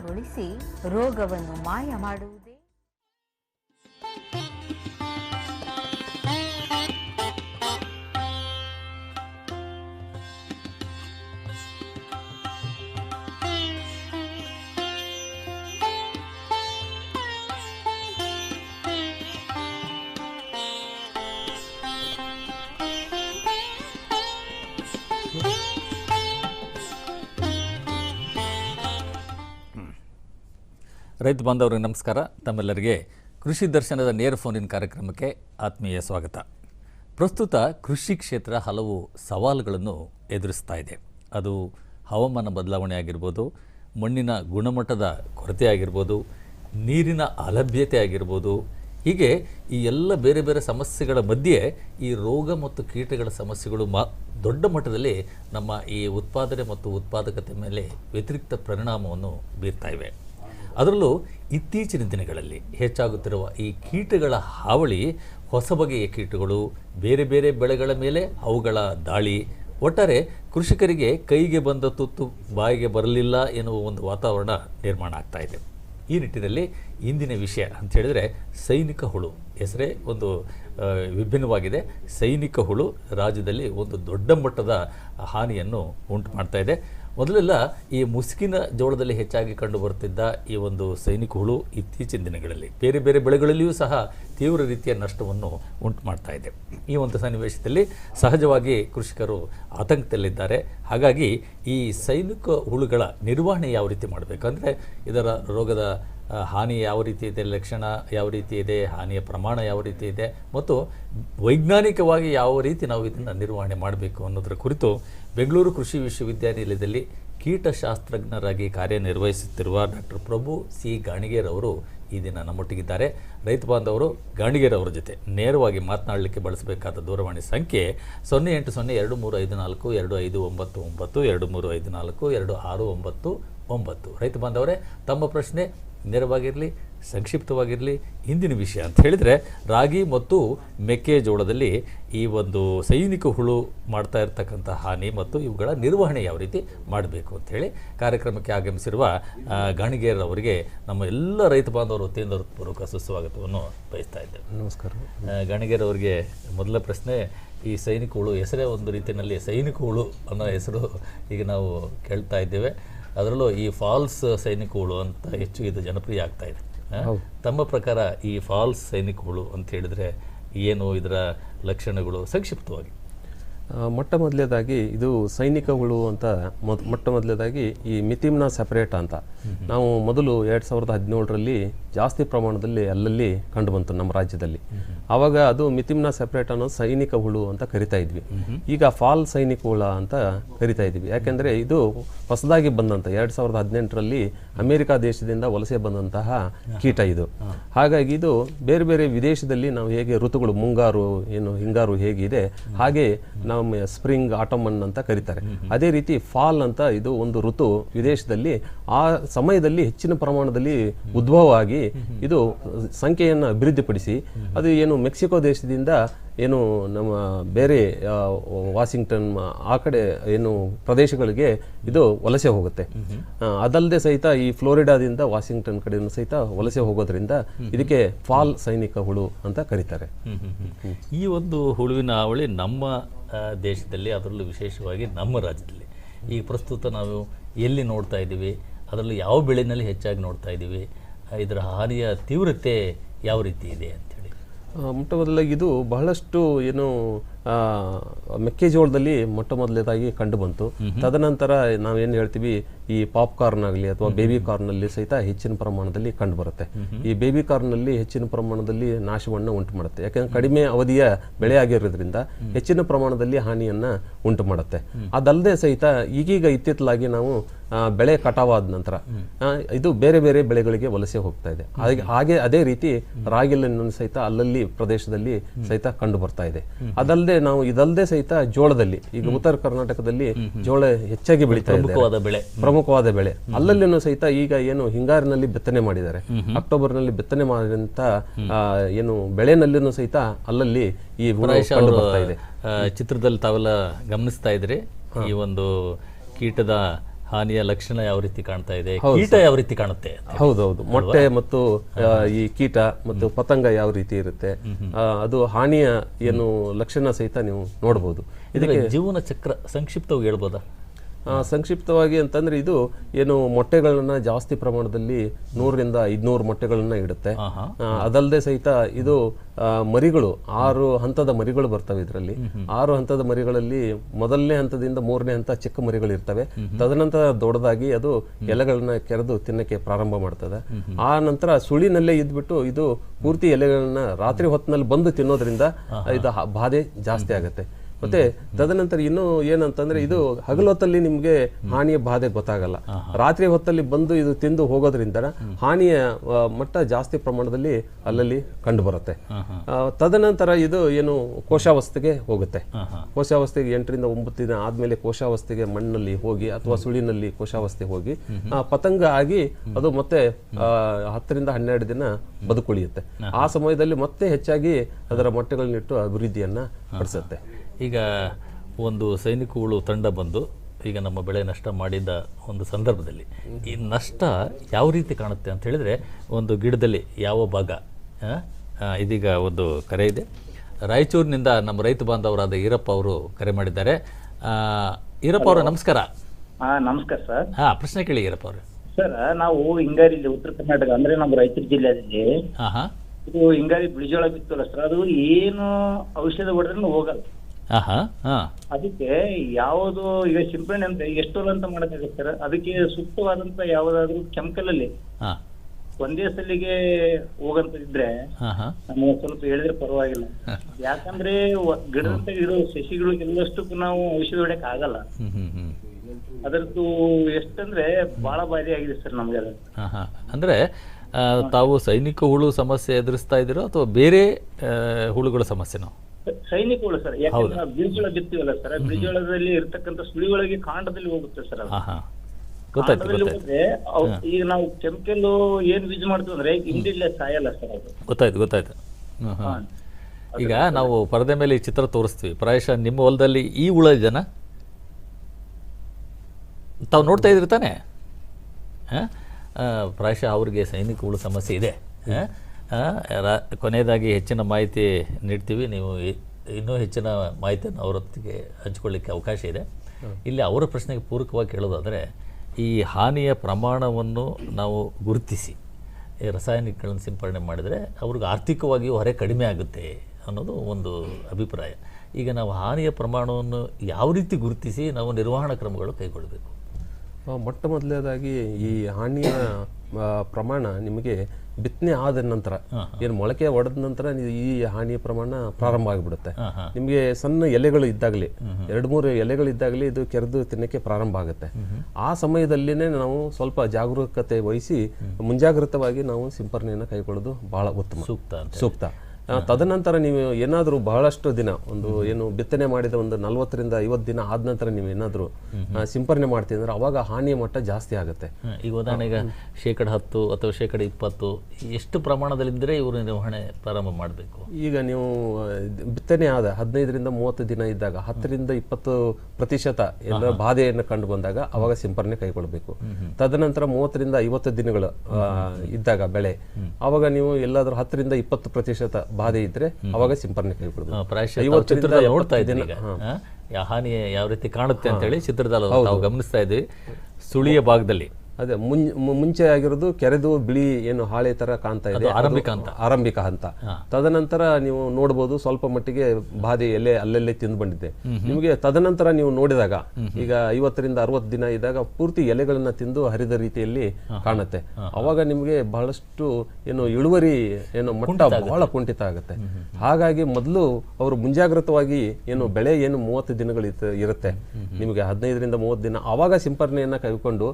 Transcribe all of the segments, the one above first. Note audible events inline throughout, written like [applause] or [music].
ದೂರಗೊಳಿಸಿ ರೋಗವನ್ನು ಮಾಯ ಮಾಡುವುದೇ ರೈತ ಬಾಂಧವರಿಗೆ ನಮಸ್ಕಾರ. ತಮ್ಮೆಲ್ಲರಿಗೆ ಕೃಷಿ ದರ್ಶನದ ನೇರ ಫೋನಿನ ಕಾರ್ಯಕ್ರಮಕ್ಕೆ ಆತ್ಮೀಯ ಸ್ವಾಗತ. ಪ್ರಸ್ತುತ ಕೃಷಿ ಕ್ಷೇತ್ರ ಹಲವು ಸವಾಲುಗಳನ್ನು ಎದುರಿಸ್ತಾ ಇದೆ. ಅದು ಹವಾಮಾನ ಬದಲಾವಣೆ ಆಗಿರ್ಬೋದು, ಮಣ್ಣಿನ ಗುಣಮಟ್ಟದ ಕೊರತೆ ಆಗಿರ್ಬೋದು, ನೀರಿನ ಅಲಭ್ಯತೆ ಆಗಿರ್ಬೋದು, ಹೀಗೆ ಈ ಎಲ್ಲ ಬೇರೆ ಬೇರೆ ಸಮಸ್ಯೆಗಳ ಮಧ್ಯೆ ಈ ರೋಗ ಮತ್ತು ಕೀಟಗಳ ಸಮಸ್ಯೆಗಳು ಮಾ, ದೊಡ್ಡ ಮಟ್ಟದಲ್ಲಿ ನಮ್ಮ ಈ ಉತ್ಪಾದನೆ ಮತ್ತು ಉತ್ಪಾದಕತೆ ಮೇಲೆ ವ್ಯತಿರಿಕ್ತ ಪರಿಣಾಮವನ್ನು ಬೀರ್ತಾ ಅದರಲ್ಲೂ ಇತ್ತೀಚಿನ ದಿನಗಳಲ್ಲಿ ಹೆಚ್ಚಾಗುತ್ತಿರುವ ಈ ಕೀಟಗಳ ಹಾವಳಿ ಹೊಸ ಬಗೆಯ ಕೀಟಗಳು, ಬೇರೆ ಬೇರೆ ಬೆಳೆಗಳ ಮೇಲೆ ಅವುಗಳ ದಾಳಿ, ಒಟ್ಟಾರೆ ಕೃಷಿಕರಿಗೆ ಕೈಗೆ ಬಂದ ತುತ್ತು ಬಾಯಿಗೆ ಬರಲಿಲ್ಲ ಎನ್ನುವ ಒಂದು ವಾತಾವರಣ ನಿರ್ಮಾಣ ಆಗ್ತಾ ಇದೆ. ಈ ನಿಟ್ಟಿನಲ್ಲಿ ಇಂದಿನ ವಿಷಯ ಅಂತ ಹೇಳಿದರೆ ಸೈನಿಕ ಹುಳು. ಹೆಸರೇ ಒಂದು ವಿಭಿನ್ನವಾಗಿದೆ. ಸೈನಿಕ ಹುಳು ರಾಜ್ಯದಲ್ಲಿ ಒಂದು ದೊಡ್ಡ ಮಟ್ಟದ ಹಾನಿಯನ್ನು ಉಂಟು ಮಾಡ್ತಾ ಇದೆ. ಮೊದಲೆಲ್ಲ ಈ ಮುಸುಕಿನ ಜೋಳದಲ್ಲಿ ಹೆಚ್ಚಾಗಿ ಕಂಡು ಬರುತ್ತಿದ್ದ ಈ ಒಂದು ಸೈನಿಕ ಹುಳು ಇತ್ತೀಚಿನ ದಿನಗಳಲ್ಲಿ ಬೇರೆ ಬೇರೆ ಬೆಳೆಗಳಲ್ಲಿಯೂ ಸಹ ತೀವ್ರ ರೀತಿಯ ನಷ್ಟವನ್ನು ಉಂಟು ಮಾಡ್ತಾ ಇದೆ. ಈ ಒಂದು ಸನ್ನಿವೇಶದಲ್ಲಿ ಸಹಜವಾಗಿ ಕೃಷಿಕರು ಆತಂಕದಲ್ಲಿದ್ದಾರೆ. ಹಾಗಾಗಿ ಈ ಸೈನಿಕ ಹುಳುಗಳ ನಿರ್ವಹಣೆ ಯಾವ ರೀತಿ ಮಾಡಬೇಕು? ಅಂದರೆ ಇದರ ರೋಗದ ಹಾನಿ ಯಾವ ರೀತಿ ಇದೆ, ಲಕ್ಷಣ ಯಾವ ರೀತಿ ಇದೆ, ಹಾನಿಯ ಪ್ರಮಾಣ ಯಾವ ರೀತಿ ಇದೆ ಮತ್ತು ವೈಜ್ಞಾನಿಕವಾಗಿ ಯಾವ ರೀತಿ ನಾವು ಇದನ್ನು ನಿರ್ವಹಣೆ ಮಾಡಬೇಕು ಅನ್ನೋದರ ಕುರಿತು ಬೆಂಗಳೂರು ಕೃಷಿ ವಿಶ್ವವಿದ್ಯಾನಿಲಯದಲ್ಲಿ ಕೀಟಶಾಸ್ತ್ರಜ್ಞರಾಗಿ ಕಾರ್ಯನಿರ್ವಹಿಸುತ್ತಿರುವ ಡಾಕ್ಟರ್ ಪ್ರಭು ಸಿ ಗಾಣಿಗೇರ್ ಅವರು ಈ ದಿನ ನಮ್ಮೊಟ್ಟಿಗಿದ್ದಾರೆ. ರೈತ ಬಾಂಧವರು ಗಾಣಿಗೇರವರ ಜೊತೆ ನೇರವಾಗಿ ಮಾತನಾಡಲಿಕ್ಕೆ ಬಳಸಬೇಕಾದ ದೂರವಾಣಿ ಸಂಖ್ಯೆ ಸೊನ್ನೆ ಎಂಟು ಸೊನ್ನೆ ಎರಡು ಮೂರು ಐದು ನಾಲ್ಕು ಎರಡು ಐದು ಒಂಬತ್ತು ಒಂಬತ್ತು ಎರಡು ಮೂರು ಐದು ನಾಲ್ಕು ಎರಡು ಆರು ಒಂಬತ್ತು ಒಂಬತ್ತು. ರೈತ ಬಾಂಧವರೇ, ತಮ್ಮ ಪ್ರಶ್ನೆ ನೇರವಾಗಿರಲಿ ಸಂಕ್ಷಿಪ್ತವಾಗಿರಲಿ ಹಿಂದಿನ ವಿಷಯ ಅಂತ ಹೇಳಿದರೆ ರಾಗಿ ಮತ್ತು ಮೆಕ್ಕೆಜೋಳದಲ್ಲಿ ಈ ಒಂದು ಸೈನಿಕ ಹುಳು ಮಾಡ್ತಾ ಇರತಕ್ಕಂಥ ಹಾನಿ ಮತ್ತು ಇವುಗಳ ನಿರ್ವಹಣೆ ಯಾವ ರೀತಿ ಮಾಡಬೇಕು ಅಂಥೇಳಿ ಕಾರ್ಯಕ್ರಮಕ್ಕೆ ಆಗಮಿಸಿರುವ ಗಣಿಗೇರವರಿಗೆ ಗಾಣಿಗೇರ್ ನಮ್ಮ ಎಲ್ಲ ರೈತ ಬಾಂಧವರು ವತಿಯಿಂದ ಪೂರ್ವಕ ಸುಸ್ವಾಗತವನ್ನು ಬಯಸ್ತಾ ಇದ್ದೇವೆ. ನಮಸ್ಕಾರ. ಗಾಣಿಗೇರವರಿಗೆ ಮೊದಲ ಪ್ರಶ್ನೆ ಈ ಸೈನಿಕ ಹುಳು ಹೆಸರೇ ಒಂದು ರೀತಿಯಲ್ಲಿ ಸೈನಿಕ ಹುಳು ಅನ್ನೋ ಹೆಸರು ಈಗ ನಾವು ಕೇಳ್ತಾ ಇದ್ದೇವೆ. ಅದರಲ್ಲೂ ಈ ಫಾಲ್ಸ್ ಸೈನಿಕಗಳು ಅಂತ ಹೆಚ್ಚು ಇದು ಜನಪ್ರಿಯ ಆಗ್ತಾ ಇದೆ? ತಮ್ಮ ಪ್ರಕಾರ ಈ ಫಾಲ್ಸ್ ಸೈನಿಕಗಳು ಅಂತ ಹೇಳಿದ್ರೆ ಏನು ಇದರ ಲಕ್ಷಣಗಳು? ಸಂಕ್ಷಿಪ್ತವಾಗಿ. ಮೊಟ್ಟ ಮೊದಲೇದಾಗಿ ಇದು ಸೈನಿಕ ಹುಳು ಅಂತ ಮೊದ್ ಮೊಟ್ಟ ಮೊದಲೇದಾಗಿ ಈ ಮಿತಿಮ್ನ ಸೆಪರೇಟ್ ಅಂತ. ನಾವು ಮೊದಲು ಎರಡು ಸಾವಿರದ ಹದಿನೇಳರಲ್ಲಿ ಜಾಸ್ತಿ ಪ್ರಮಾಣದಲ್ಲಿ ಅಲ್ಲಲ್ಲಿ ಕಂಡು ಬಂತು ನಮ್ಮ ರಾಜ್ಯದಲ್ಲಿ. ಆವಾಗ ಅದು ಮಿತಿಮ್ನ ಸೆಪರೇಟ್ ಅನ್ನೋ ಸೈನಿಕ ಹುಳು ಅಂತ ಕರಿತಾ ಇದ್ವಿ. ಈಗ ಫಾಲ್ ಸೈನಿಕ ಹುಳ ಅಂತ ಕರಿತಾ ಇದ್ವಿ. ಯಾಕೆಂದರೆ ಇದು ಹೊಸದಾಗಿ ಬಂದಂತ ಎರಡು ಸಾವಿರದ ಹದಿನೆಂಟರಲ್ಲಿ ಅಮೆರಿಕ ದೇಶದಿಂದ ವಲಸೆ ಬಂದಂತಹ ಕೀಟ ಇದು. ಹಾಗಾಗಿ ಇದು ಬೇರೆ ಬೇರೆ ವಿದೇಶದಲ್ಲಿ ನಾವು ಹೇಗೆ ಋತುಗಳು ಮುಂಗಾರು ಏನು ಹಿಂಗಾರು ಹೇಗಿದೆ ಹಾಗೆ ನಮ್ಮ ಸ್ಪ್ರಿಂಗ್ ಆಟಮನ್ ಅಂತ ಕರೀತಾರೆ. ಅದೇ ರೀತಿ ಫಾಲ್ ಅಂತ ಇದು ಒಂದು ಋತು ವಿದೇಶದಲ್ಲಿ ಆ ಸಮಯದಲ್ಲಿ ಹೆಚ್ಚಿನ ಪ್ರಮಾಣದಲ್ಲಿ ಉದ್ಭವ ಆಗಿ ಇದು ಸಂಖ್ಯೆಯನ್ನು ಅಭಿವೃದ್ಧಿಪಡಿಸಿ ಅದು ಏನು ಮೆಕ್ಸಿಕೋ ದೇಶದಿಂದ ಏನು ನಮ್ಮ ಬೇರೆ ವಾಷಿಂಗ್ಟನ್ ಆ ಕಡೆ ಏನು ಪ್ರದೇಶಗಳಿಗೆ ಇದು ವಲಸೆ ಹೋಗುತ್ತೆ. ಅದಲ್ಲದೆ ಸಹಿತ ಈ ಫ್ಲೋರಿಡಾದಿಂದ ವಾಷಿಂಗ್ಟನ್ ಕಡೆ ಸಹಿತ ವಲಸೆ ಹೋಗೋದ್ರಿಂದ ಇದಕ್ಕೆ ಫಾಲ್ ಸೈನಿಕ ಹುಳು ಅಂತ ಕರೀತಾರೆ. ಈ ಒಂದು ಹುಳುವಿನ ಹಾವಳಿ ನಮ್ಮ ದೇಶದಲ್ಲಿ ಅದರಲ್ಲೂ ವಿಶೇಷವಾಗಿ ನಮ್ಮ ರಾಜ್ಯದಲ್ಲಿ. ಈ ಪ್ರಸ್ತುತ ನಾವು ಎಲ್ಲಿ ನೋಡ್ತಾ ಇದ್ದೀವಿ ಅದರಲ್ಲೂ ಯಾವ ಬೆಳೆನಲ್ಲಿ ಹೆಚ್ಚಾಗಿ ನೋಡ್ತಾ ಇದ್ದೀವಿ ಇದರ ಹಾನಿಯ ತೀವ್ರತೆ ಯಾವ ರೀತಿ ಇದೆ ಅಂತೇಳಿ ಆ, ಮೊಟ್ಟ ಮೊದಲಾಗಿ ಇದು ಬಹಳಷ್ಟು ಏನು ಮೆಕ್ಕೆಜೋಳದಲ್ಲಿ ಮೊಟ್ಟ ಮೊದಲನೇದಾಗಿ ಕಂಡು ಬಂತು. ತದನಂತರ ನಾವೇನು ಹೇಳ್ತೀವಿ ಈ ಪಾಪ್ಕಾರ್ನ್ ಆಗಲಿ ಅಥವಾ ಬೇಬಿ ಕಾರ್ನಲ್ಲಿ ಸಹಿತ ಹೆಚ್ಚಿನ ಪ್ರಮಾಣದಲ್ಲಿ ಕಂಡು ಬರುತ್ತೆ. ಈ ಬೇಬಿ ಕಾರ್ನಲ್ಲಿ ಹೆಚ್ಚಿನ ಪ್ರಮಾಣದಲ್ಲಿ ನಾಶವನ್ನು ಉಂಟು ಮಾಡುತ್ತೆ. ಯಾಕಂದ್ರೆ ಕಡಿಮೆ ಅವಧಿಯ ಬೆಳೆ ಆಗಿರೋದ್ರಿಂದ ಹೆಚ್ಚಿನ ಪ್ರಮಾಣದಲ್ಲಿ ಹಾನಿಯನ್ನ ಉಂಟು ಮಾಡುತ್ತೆ. ಅದಲ್ಲದೆ ಸಹಿತ ಈಗೀಗ ಇತ್ತಿತ್ತಲಾಗಿ ನಾವು ಬೆಳೆ ಕಟಾವಾದ ನಂತರ ಇದು ಬೇರೆ ಬೇರೆ ಬೆಳೆಗಳಿಗೆ ವಲಸೆ ಹೋಗ್ತಾ ಇದೆ. ಹಾಗೆ ಹಾಗೆ ಅದೇ ರೀತಿ ರಾಗಿಲನ್ನು ಸಹಿತ ಅಲ್ಲಲ್ಲಿ ಪ್ರದೇಶದಲ್ಲಿ ಸಹಿತ ಕಂಡು ಬರ್ತಾ ಇದೆ. ಅದಲ್ಲದೆ ನಾವು ಇದಲ್ಲದೆ ಸಹಿತ ಜೋಳದಲ್ಲಿ ಈಗ ಉತ್ತರ ಕರ್ನಾಟಕದಲ್ಲಿ ಜೋಳ ಹೆಚ್ಚಾಗಿ ಬೆಳೀತಾ ಇದೆ. ಪ್ರಮುಖವಾದ ಬೆಳೆ. ಪ್ರಮುಖವಾದ ಬೆಳೆ. ಅಲ್ಲಲ್ಲಿನೂ ಸಹಿತ ಈಗ ಏನು ಹಿಂಗಾರಿನಲ್ಲಿ ಬಿತ್ತನೆ ಮಾಡಿದ್ದಾರೆ. ಅಕ್ಟೋಬರ್ನಲ್ಲಿ ಬಿತ್ತನೆ ಮಾಡಿದಂತ ಆ, ಏನು ಬೆಳೆನಲ್ಲಿನೂ ಸಹಿತ ಅಲ್ಲಲ್ಲಿ ಈ ಚಿತ್ರದಲ್ಲಿ ತಾವೆಲ್ಲ ಗಮನಿಸ್ತಾ ಇದ್ರಿ. ಈ ಒಂದು ಕೀಟದ ಹಾನಿಯ ಲಕ್ಷಣ ಯಾವ ರೀತಿ ಕಾಣ್ತಾ ಇದೆ? ಕೀಟ ಯಾವ ರೀತಿ ಕಾಣುತ್ತೆ? ಹೌದೌದು ಮೊಟ್ಟೆ ಮತ್ತು ಈ ಕೀಟ ಮತ್ತು ಪತಂಗ ಯಾವ ರೀತಿ ಇರುತ್ತೆ? ಆ, ಅದು ಹಾನಿಯ ಏನು ಲಕ್ಷಣ ಸಹಿತ ನೀವು ನೋಡಬಹುದು ಇದಕ್ಕೆ ಜೀವನ ಚಕ್ರ ಸಂಕ್ಷಿಪ್ತವಾಗಿ ಹೇಳ್ಬೋದಾ? ಸಂಕ್ಷಿಪ್ತವಾಗಿ ಅಂತಂದ್ರೆ ಇದು ಏನು ಮೊಟ್ಟೆಗಳನ್ನ ಜಾಸ್ತಿ ಪ್ರಮಾಣದಲ್ಲಿ ನೂರರಿಂದ ಐದ್ನೂರು ಮೊಟ್ಟೆಗಳನ್ನ ಇಡುತ್ತೆ. ಅದಲ್ಲದೆ ಸಹಿತ ಇದು ಆ, ಮರಿಗಳು ಆರು ಹಂತದ ಮರಿಗಳು ಬರ್ತವೆ ಇದರಲ್ಲಿ. ಆರು ಹಂತದ ಮರಿಗಳಲ್ಲಿ ಮೊದಲನೇ ಹಂತದಿಂದ ಮೂರನೇ ಹಂತ ಚಿಕ್ಕ ಮರಿಗಳು ಇರ್ತವೆ. ತದನಂತರ ದೊಡ್ಡದಾಗಿ ಅದು ಎಲೆಗಳನ್ನ ಕೆರೆದು ತಿನ್ನಕ್ಕೆ ಪ್ರಾರಂಭ ಮಾಡ್ತದೆ. ಆ ನಂತರ ಸುಳಿನಲ್ಲೇ ಇದ್ಬಿಟ್ಟು ಇದು ಪೂರ್ತಿ ಎಲೆಗಳನ್ನ ರಾತ್ರಿ ಹೊತ್ತಿನಲ್ಲಿ ಬಂದು ತಿನ್ನೋದ್ರಿಂದ ಇದು ಬಾಧೆ ಜಾಸ್ತಿ ಆಗುತ್ತೆ. ಮತ್ತೆ ತದನಂತರ ಇನ್ನು ಏನಂತಂದ್ರೆ ಇದು ಹಗಲೊತ್ತಲ್ಲಿ ನಿಮ್ಗೆ ಹಾನಿಯ ಬಾಧೆ ಗೊತ್ತಾಗಲ್ಲ. ರಾತ್ರಿ ಹೊತ್ತಲ್ಲಿ ಬಂದು ಇದು ತಿಂದು ಹೋಗೋದ್ರಿಂದ ಹಾನಿಯ ಮಟ್ಟ ಜಾಸ್ತಿ ಪ್ರಮಾಣದಲ್ಲಿ ಅಲ್ಲಲ್ಲಿ ಕಂಡು ಬರುತ್ತೆ. ತದನಂತರ ಇದು ಏನು ಕೋಶಾವಸ್ಥೆಗೆ ಹೋಗುತ್ತೆ. ಕೋಶಾವಸ್ಥೆಗೆ ಎಂಟರಿಂದ ಒಂಬತ್ತು ದಿನ ಆದ್ಮೇಲೆ ಕೋಶಾವಸ್ಥೆಗೆ ಮಣ್ಣಲ್ಲಿ ಹೋಗಿ ಅಥವಾ ಸುಳಿನಲ್ಲಿ ಕೋಶಾವಸ್ಥೆ ಹೋಗಿ ಆ, ಪತಂಗ ಆಗಿ ಅದು ಮತ್ತೆ ಹತ್ತರಿಂದ ಹನ್ನೆರಡು ದಿನ ಬದುಕುಳಿಯುತ್ತೆ. ಆ ಸಮಯದಲ್ಲಿ ಮತ್ತೆ ಹೆಚ್ಚಾಗಿ ಅದರ ಮೊಟ್ಟೆಗಳನ್ನಿಟ್ಟು ಅಭಿವೃದ್ಧಿಯನ್ನ ಪಡಿಸುತ್ತೆ. ಈಗ ಒಂದು ಸೈನಿಕ ಹುಳು ತಂಡ ಬಂದು ಈಗ ನಮ್ಮ ಬೆಳೆ ನಷ್ಟ ಮಾಡಿದ ಒಂದು ಸಂದರ್ಭದಲ್ಲಿ. ಈ ನಷ್ಟ ಯಾವ ರೀತಿ ಕಾಣುತ್ತೆ ಅಂತ ಹೇಳಿದ್ರೆ ಒಂದು ಗಿಡದಲ್ಲಿ ಯಾವ ಭಾಗ ಇದೀಗ ಒಂದು ಕರೆ ಇದೆ. ರಾಯಚೂರಿನಿಂದ ನಮ್ಮ ರೈತ ಬಾಂಧವರಾದ ಈರಪ್ಪ ಅವರು ಕರೆ ಮಾಡಿದ್ದಾರೆ. ಆ, ಈರಪ್ಪ ಅವರು ನಮಸ್ಕಾರ. ನಮಸ್ಕಾರ ಸರ್. ಹಾ ಪ್ರಶ್ನೆ ಕೇಳಿ ಈರಪ್ಪ ಅವರು. ಸರ್ ನಾವು ಹಿಂಗಾರಿ ಉತ್ತರ ಕರ್ನಾಟಕ ಅಂದ್ರೆ ನಮ್ಮ ರಾಯಚೂರು ಜಿಲ್ಲೆಯಲ್ಲಿ ಇದು ಹಿಂಗಾರಿ ಬಿಳಿಜೋಳ ಬಿತ್ತಲ್ಲ ಸರ್ ಅದು ಏನು ಔಷಧ ಹೊಡೆದ್ರೂ ಹೋಗಲ್ಲ. ಅದಕ್ಕೆ ಯಾವುದು ಈಗ ಸಿಂಪಡಣೆ ಅಂತ ಎಷ್ಟು ಅಂತ ಮಾಡೋಕ್ಕಾಗುತ್ತೆ ಸರ್? ಅದಕ್ಕೆ ಸೂಕ್ತವಾದಂತ ಯಾವುದಾದ್ರೂ ಕೆಮಿಕಲ್ ಅಲ್ಲಿ ಹಾ. ಒಂದೇ ಸಲಿಗೆ ಹೋಗಂತ ಇದ್ರೆ ಹಾ ಹಾ. ನಮಗೆ ಸ್ವಲ್ಪ ಹೇಳಿದ್ರೆ ಪರವಾಗಿಲ್ಲ. ಯಾಕಂದ್ರೆ ಗಿಡದಂತ ಇರೋ ಸಸಿಗಳು ಎಲ್ಲಷ್ಟಕ್ಕೂ ನಾವು ಔಷಧ ಹೊಡೆಯಕ್ ಆಗಲ್ಲ. ಅದರದ್ದು ಎಷ್ಟಂದ್ರೆ ಬಹಳ ಭಾರಿ ಆಗಿದೆ ಸರ್ ನಮ್ಗೆ ಅದು. ಹಾ ಹಾ. ಅಂದ್ರೆ ತಾವು ಸೈನಿಕ ಹುಳು ಸಮಸ್ಯೆ ಎದುರಿಸ್ತಾ ಇದ್ದೀರೋ ಅಥವಾ ಬೇರೆ ಹುಳುಗಳ ಸಮಸ್ಯೆನೋ? ಸೈನಿಕಗಳು ಸರ್ ಯಾಕಂದ್ರೆ ನಾವು ಬೀಜೋಳ ಬಿತ್ತೀವಲ್ಲ ಸರ್ ಬೀಜೋಳದಲ್ಲಿ ಇರ್ತಕ್ಕಂಥ ಸುಳಿಯೊಳಗೆ ಕಾಂಡದಲ್ಲಿ ಹೋಗುತ್ತೆ ಸರ್ ಅದು. ಕಾಂಡದಲ್ಲಿ ಹೋದ್ರೆ ಈಗ ನಾವು ಕೆಮಿಕಲ್ ಏನ್ ಯೂಸ್ ಮಾಡ್ತೀವಿ ಅಂದ್ರೆ ಸಾಯಲ್ಲ ಸರ್ ಅದು. ಗೊತ್ತಾಯ್ತು ಗೊತ್ತಾಯ್ತು. ಈಗ ನಾವು ಪರದೆ ಮೇಲೆ ಈ ಚಿತ್ರ ತೋರಿಸ್ತೀವಿ. ಪ್ರಾಯಶಃ ನಿಮ್ಮ ಹೊಲದಲ್ಲಿ ಈ ಹುಳ ಜನ ತಾವು ನೋಡ್ತಾ ಇದ್ರಿ ತಾನೆ? ಹಾಂ? ಪ್ರಾಯಶಃ ಅವ್ರಿಗೆ ಸೈನಿಕ ಹುಳು ಸಮಸ್ಯೆ ಇದೆ. ಕೊನೆಯದಾಗಿ ಹೆಚ್ಚಿನ ಮಾಹಿತಿ ನೀಡ್ತೀವಿ. ನೀವು ಇನ್ನೂ ಹೆಚ್ಚಿನ ಮಾಹಿತಿಯನ್ನು ಅವರೊತ್ತಿಗೆ ಹಂಚಿಕೊಳ್ಳಿಕ್ಕೆ ಅವಕಾಶ ಇದೆ. ಇಲ್ಲಿ ಅವರ ಪ್ರಶ್ನೆಗೆ ಪೂರಕವಾಗಿ ಕೇಳೋದಾದರೆ ಈ ಹಾನಿಯ ಪ್ರಮಾಣವನ್ನು ನಾವು ಗುರುತಿಸಿ ಈ ರಾಸಾಯನಿಕಗಳನ್ನು ಸಿಂಪಡಣೆ ಮಾಡಿದರೆ ಅವ್ರಿಗೆ ಆರ್ಥಿಕವಾಗಿಯೂ ಹೊರೆ ಕಡಿಮೆ ಆಗುತ್ತೆ ಅನ್ನೋದು ಒಂದು ಅಭಿಪ್ರಾಯ. ಈಗ ನಾವು ಹಾನಿಯ ಪ್ರಮಾಣವನ್ನು ಯಾವ ರೀತಿ ಗುರುತಿಸಿ ನಾವು ನಿರ್ವಹಣಾ ಕ್ರಮಗಳು ಕೈಗೊಳ್ಳಬೇಕು? ಮೊಟ್ಟ ಮೊದಲನೇದಾಗಿ ಈ ಹಾನಿಯ ಪ್ರಮಾಣ ನಿಮಗೆ ಬಿತ್ತನೆ ಆದ ನಂತರ ಏನು ಮೊಳಕೆ ಒಡೆದ ನಂತರ ಈ ಹಾನಿಯ ಪ್ರಮಾಣ ಪ್ರಾರಂಭ ಆಗಿಬಿಡುತ್ತೆ. ನಿಮಗೆ ಸಣ್ಣ ಎಲೆಗಳು ಇದ್ದಾಗಲೇ ಎರಡು ಮೂರು ಎಲೆಗಳು ಇದ್ದಾಗಲೇ ಇದು ಕೆರೆದು ತಿನ್ನಕ್ಕೆ ಪ್ರಾರಂಭ ಆಗುತ್ತೆ. ಆ ಸಮಯದಲ್ಲಿನೇ ನಾವು ಸ್ವಲ್ಪ ಜಾಗರೂಕತೆ ವಹಿಸಿ ಮುಂಜಾಗ್ರತವಾಗಿ ನಾವು ಸಿಂಪರಣೆಯನ್ನು ಕೈಗೊಳ್ಳೋದು ಬಹಳ ಉತ್ತಮ. ಸೂಕ್ತ ಸೂಕ್ತ. ತದನಂತರ ನೀವು ಏನಾದರೂ ಬಹಳಷ್ಟು ದಿನ ಒಂದು ಏನು ಬಿತ್ತನೆ ಮಾಡಿದ ಒಂದು ನಲವತ್ತರಿಂದ ಐವತ್ತು ದಿನ ಆದ ನಂತರ ನೀವು ಏನಾದರೂ ಸಿಂಪರಣೆ ಮಾಡ್ತೀವಿ ಅಂದ್ರೆ ಅವಾಗ ಹಾನಿಯ ಮಟ್ಟ ಜಾಸ್ತಿ ಆಗುತ್ತೆ. ಈಗ ಉದಾಹರಣೆಗೆ ಶೇಕಡ ಹತ್ತು ಅಥವಾ ಶೇಕಡ ಇಪ್ಪತ್ತು ಎಷ್ಟು ಪ್ರಮಾಣದಲ್ಲಿದ್ದರೆ ಇವರು ನಿರ್ವಹಣೆ ಪ್ರಾರಂಭ ಮಾಡಬೇಕು? ಈಗ ನೀವು ಬಿತ್ತನೆ ಆದ ಹದಿನೈದರಿಂದ ಮೂವತ್ತು ದಿನ ಇದ್ದಾಗ ಹತ್ತರಿಂದ ಇಪ್ಪತ್ತು ಪ್ರತಿಶತ ಎಲ್ಲ ಬಾಧೆಯನ್ನು ಕಂಡು ಬಂದಾಗ ಅವಾಗ ಸಿಂಪರಣೆ ಕೈಗೊಳ್ಳಬೇಕು. ತದನಂತರ ಮೂವತ್ತರಿಂದ ಐವತ್ತು ದಿನಗಳು ಇದ್ದಾಗ ಬೆಳೆ. ಅವಾಗ ನೀವು ಎಲ್ಲಾದರೂ ಹತ್ತರಿಂದ ಇಪ್ಪತ್ತು ಪ್ರತಿಶತ ಬಾಧೆ ಇದ್ರೆ ಅವಾಗ ಸಿಂಪರಣೆ ಪ್ರಾಯಶಃ ಚಿತ್ರದಲ್ಲಿ ನೋಡ್ತಾ ಹ? ಹಾನಿ ಯಾವ ರೀತಿ ಕಾಣುತ್ತೆ ಅಂತ ಹೇಳಿ ಚಿತ್ರದಲ್ಲಿ ನಾವು ಗಮನಿಸ್ತಾ ಇದ್ದೀವಿ ಸುಳಿಯ ಭಾಗದಲ್ಲಿ. ಅದೇ ಮುಂ ಮುಂಚೆ ಆಗಿರೋದು ಕೆರೆದು ಬಿಳಿ ಏನು ಹಾಳೆ ತರ ಕಾಣ್ತಾ ಇದೆ. ಆರಂಭಿಕ ಹಂತ. ಆರಂಭಿಕ ಹಂತ. ತದನಂತರ ನೀವು ನೋಡಬಹುದು ಸ್ವಲ್ಪ ಮಟ್ಟಿಗೆ ಬಾಧೆ ಎಲೆ ಅಲ್ಲಲ್ಲೇ ತಿಂದು ಬಂದಿದೆ. ನಿಮಗೆ ತದನಂತರ ನೀವು ನೋಡಿದಾಗ ಈಗ ಐವತ್ತರಿಂದ ಅರವತ್ತು ದಿನ ಇದ್ದಾಗ ಪೂರ್ತಿ ಎಲೆಗಳನ್ನ ತಿಂದು ಹರಿದ ರೀತಿಯಲ್ಲಿ ಕಾಣುತ್ತೆ. ಅವಾಗ ನಿಮಗೆ ಬಹಳಷ್ಟು ಏನು ಇಳುವರಿ ಏನು ಮಟ್ಟ ಬಹಳ ಕುಂಠಿತ ಆಗುತ್ತೆ. ಹಾಗಾಗಿ ಮೊದಲು ಅವರು ಮುಂಜಾಗ್ರತವಾಗಿ ಏನು ಬೆಳೆ ಏನು ಮೂವತ್ತು ದಿನಗಳು ಇರುತ್ತೆ. ನಿಮಗೆ ಹದಿನೈದರಿಂದ ಮೂವತ್ತು ದಿನ ಅವಾಗ ಸಿಂಪರಣೆಯನ್ನ ಕೈಕೊಂಡು